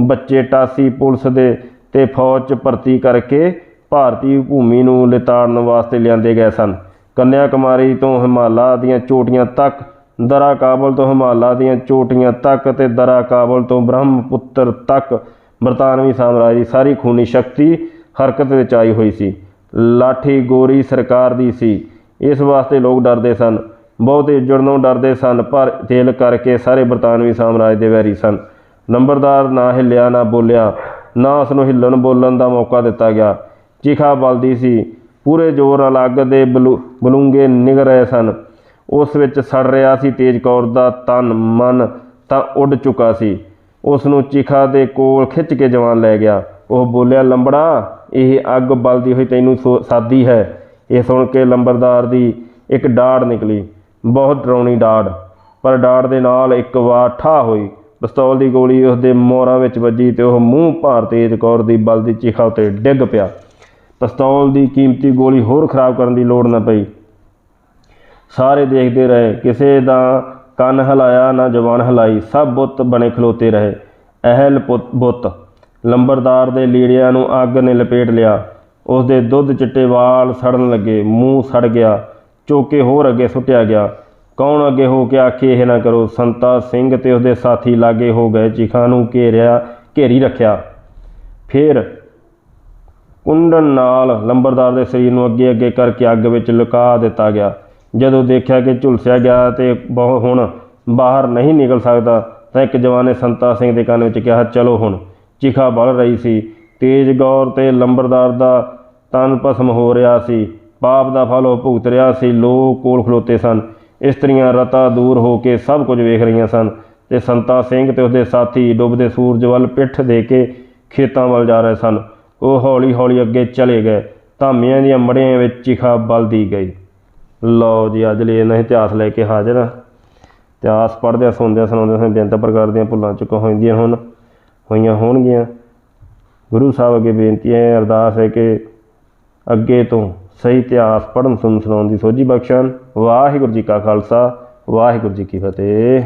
ਬੱਚੇ ਟਾਸੀ ਪੁਲਿਸ ਦੇ ਤੇ ਫੌਜ 'ਚ ਭਰਤੀ ਕਰਕੇ ਭਾਰਤੀ ਭੂਮੀ ਨੂੰ ਲਿਤਾੜਨ ਵਾਸਤੇ ਲਿਆਂਦੇ ਗਏ ਸਨ। ਕੰਨਿਆ ਕੁਮਾਰੀ ਤੋਂ ਹਿਮਾਲਾ ਦੀਆਂ ਚੋਟੀਆਂ ਤੱਕ, ਦਰਾ ਕਾਬਲ ਤੋਂ ਹਿਮਾਲਾ ਦੀਆਂ ਚੋਟੀਆਂ ਤੱਕ ਤੇ ਦਰਾ ਕਾਬਲ ਤੋਂ ਬ੍ਰਹਮਪੁੱਤਰ ਤੱਕ ਬਰਤਾਨਵੀ ਸਾਮਰਾਜ ਦੀ ਸਾਰੀ ਖੂਨੀ ਸ਼ਕਤੀ ਹਰਕਤ ਵਿੱਚ ਆਈ ਹੋਈ ਸੀ। ਲਾਠੀ ਗੋਰੀ ਸਰਕਾਰ ਦੀ ਸੀ। ਇਸ ਵਾਸਤੇ ਲੋਕ ਡਰਦੇ ਸਨ। ਬਹੁਤੇ ਜੁੜਨੋਂ ਡਰਦੇ ਸਨ, ਪਰ ਦਿਲ ਕਰਕੇ ਸਾਰੇ ਬਰਤਾਨਵੀ ਸਾਮਰਾਜ ਦੇ ਵੈਰੀ ਸਨ। ਨੰਬਰਦਾਰ ਨਾ ਹਿੱਲਿਆ, ਨਾ ਬੋਲਿਆ, ਨਾ ਉਸ ਨੂੰ ਹਿੱਲਣ ਬੋਲਣ ਦਾ ਮੌਕਾ ਦਿੱਤਾ ਗਿਆ। ਚਿਖਾ ਬਲਦੀ ਸੀ। ਪੂਰੇ ਜ਼ੋਰ ਨਾਲ ਅੱਗ ਦੇ ਬਲੂ, ਬਲੂੰਗੇ ਨਿਗਰ ਰਹੇ ਸਨ। ਉਸ ਵਿੱਚ ਸੜ ਰਿਹਾ ਸੀ ਤੇਜ ਕੌਰ ਦਾ ਤਨ, ਮਨ ਤਾਂ ਉੱਡ ਚੁੱਕਾ ਸੀ। ਉਸ ਨੂੰ ਚਿਖਾ ਦੇ ਕੋਲ ਖਿੱਚ ਕੇ ਜਵਾਨ ਲੈ ਗਿਆ। ਉਹ ਬੋਲਿਆ, ਲੰਬੜਾ ਇਹ ਅੱਗ ਬਲਦੀ ਹੋਈ ਤੈਨੂੰ ਸੋ- ਸਾਦੀ ਹੈ। ਇਹ ਸੁਣ ਕੇ ਲੰਬਰਦਾਰ ਦੀ ਇੱਕ ਡਾੜ ਨਿਕਲੀ। ਬਹੁਤ ਡਰਾਉਣੀ ਡਾੜ। ਪਰ ਡਾੜ ਦੇ ਨਾਲ ਇੱਕ ਵਾਰ ਠਾ ਹੋਈ। ਪਿਸਤੌਲ ਦੀ ਗੋਲੀ ਉਸਦੇ ਮੋਹਰਾਂ ਵਿੱਚ ਵੱਜੀ ਤੇ ਉਹ ਮੂੰਹ ਭਾਰ ਤੇਜ ਕੌਰ ਦੀ ਬਲਦੀ ਚਿਖਾ ਉੱਤੇ ਡਿੱਗ ਪਿਆ। ਪਿਸਤੌਲ ਦੀ ਕੀਮਤੀ ਗੋਲੀ ਹੋਰ ਖਰਾਬ ਕਰਨ ਦੀ ਲੋੜ ਨਾ ਪਈ। ਸਾਰੇ ਦੇਖਦੇ ਰਹੇ। ਕਿਸੇ ਦਾ ਕੰਨ ਹਿਲਾਇਆ ਨਾ ਜ਼ਬਾਨ ਹਿਲਾਈ। ਸਭ ਬੁੱਤ ਬਣੇ ਖਲੋਤੇ ਰਹੇ। ਅਹਿਲ ਪੁੱਤ- ਬੁੱਤ। ਲੰਬਰਦਾਰ ਦੇ ਲੀੜਿਆਂ ਨੂੰ ਅੱਗ ਨੇ ਲਪੇਟ ਲਿਆ। ਉਸ ਦੇ ਦੁੱਧ ਚਿੱਟੇ ਵਾਲ ਸੜਨ ਲੱਗੇ, ਮੂੰਹ ਸੜ ਗਿਆ, ਚੋਕੇ ਹੋਰ ਅੱਗੇ ਸੁੱਟਿਆ ਗਿਆ। ਕੌਣ ਅੱਗੇ ਹੋ ਕੇ ਆਖੇ ਇਹ ਨਾ ਕਰੋ? ਸੰਤਾ ਸਿੰਘ ਤੇ ਉਹਦੇ ਸਾਥੀ ਲਾਗੇ ਹੋ ਗਏ, ਚਿਖਾ ਨੂੰ ਘੇਰਿਆ, ਘੇਰੀ ਰੱਖਿਆ। ਫਿਰ ਕੁੰਡਨ ਨਾਲ ਲੰਬਰਦਾਰ ਦੇ ਸਰੀਰ ਨੂੰ ਅੱਗੇ ਅੱਗੇ ਕਰਕੇ ਅੱਗ ਵਿੱਚ ਲੁਕਾ ਦਿੱਤਾ ਗਿਆ। ਜਦੋਂ ਦੇਖਿਆ ਕਿ ਝੁਲਸਿਆ ਗਿਆ ਤੇ ਬਹੁ, ਹੁਣ ਬਾਹਰ ਨਹੀਂ ਨਿਕਲ ਸਕਦਾ, ਤਾਂ ਇੱਕ ਜਵਾਨ ਨੇ ਸੰਤਾ ਸਿੰਘ ਦੇ ਕੰਨ ਵਿੱਚ ਕਿਹਾ, ਚਲੋ ਹੁਣ। ਚਿਖਾ ਬਲ ਰਹੀ ਸੀ। ਤੇਜ ਗੌਰ ਤੇ ਲੰਬਰਦਾਰ ਦਾ ਤਨ ਭਸਮ ਹੋ ਰਿਹਾ ਸੀ। ਪਾਪ ਦਾ ਫਲ ਉਹ ਭੁਗਤ ਰਿਹਾ ਸੀ। ਲੋਕ ਕੋਲ ਖਲੋਤੇ ਸਨ। ਇਸਤਰੀਆਂ ਰਤਾ ਦੂਰ ਹੋ ਕੇ ਸਭ ਕੁਝ ਵੇਖ ਰਹੀਆਂ ਸਨ ਤੇ ਸੰਤਾ ਸਿੰਘ ਤੇ ਉਸਦੇ ਸਾਥੀ ਡੁੱਬਦੇ ਸੂਰਜ ਵੱਲ ਪਿੱਠ ਦੇ ਕੇ ਖੇਤਾਂ ਵੱਲ ਜਾ ਰਹੇ ਸਨ। ਉਹ ਹੌਲੀ ਹੌਲੀ ਅੱਗੇ ਚਲੇ ਗਏ। ਧਾਮੀਆਂ ਦੀਆਂ ਮੜੀਆਂ ਵਿੱਚ ਚਿਖਾ ਬਲਦੀ ਗਈ। ਲਓ ਜੀ, ਅੱਜ ਲਈ ਇਹਨਾਂ ਇਤਿਹਾਸ ਲੈ ਕੇ ਹਾਜ਼ਰ ਹਾਂ। ਇਤਿਹਾਸ ਪੜ੍ਹਦਿਆਂ, ਸੁਣਦਿਆਂ, ਸੁਣਾਉਂਦਿਆਂ ਸਾਨੂੰ ਬੇਨਤੀ ਪ੍ਰਕਾਰ ਦੀਆਂ ਭੁੱਲਾਂ ਚੁੱਕ ਹੋਈਆਂ ਹੁਣ। ਹੋਈਆਂ ਹੋਣਗੀਆਂ। ਗੁਰੂ ਸਾਹਿਬ ਅੱਗੇ ਬੇਨਤੀ ਹੈ, ਅਰਦਾਸ ਹੈ ਕਿ ਅੱਗੇ ਤੋਂ ਸਹੀ ਇਤਿਹਾਸ ਪੜ੍ਹਨ, ਸੁਣਨ, ਸੁਣਾਉਣ ਦੀ ਸੋਝੀ ਬਖਸ਼ਣ। ਵਾਹਿਗੁਰੂ ਜੀ ਕਾ ਖਾਲਸਾ, ਵਾਹਿਗੁਰੂ ਜੀ ਕੀ ਫਤਿਹ।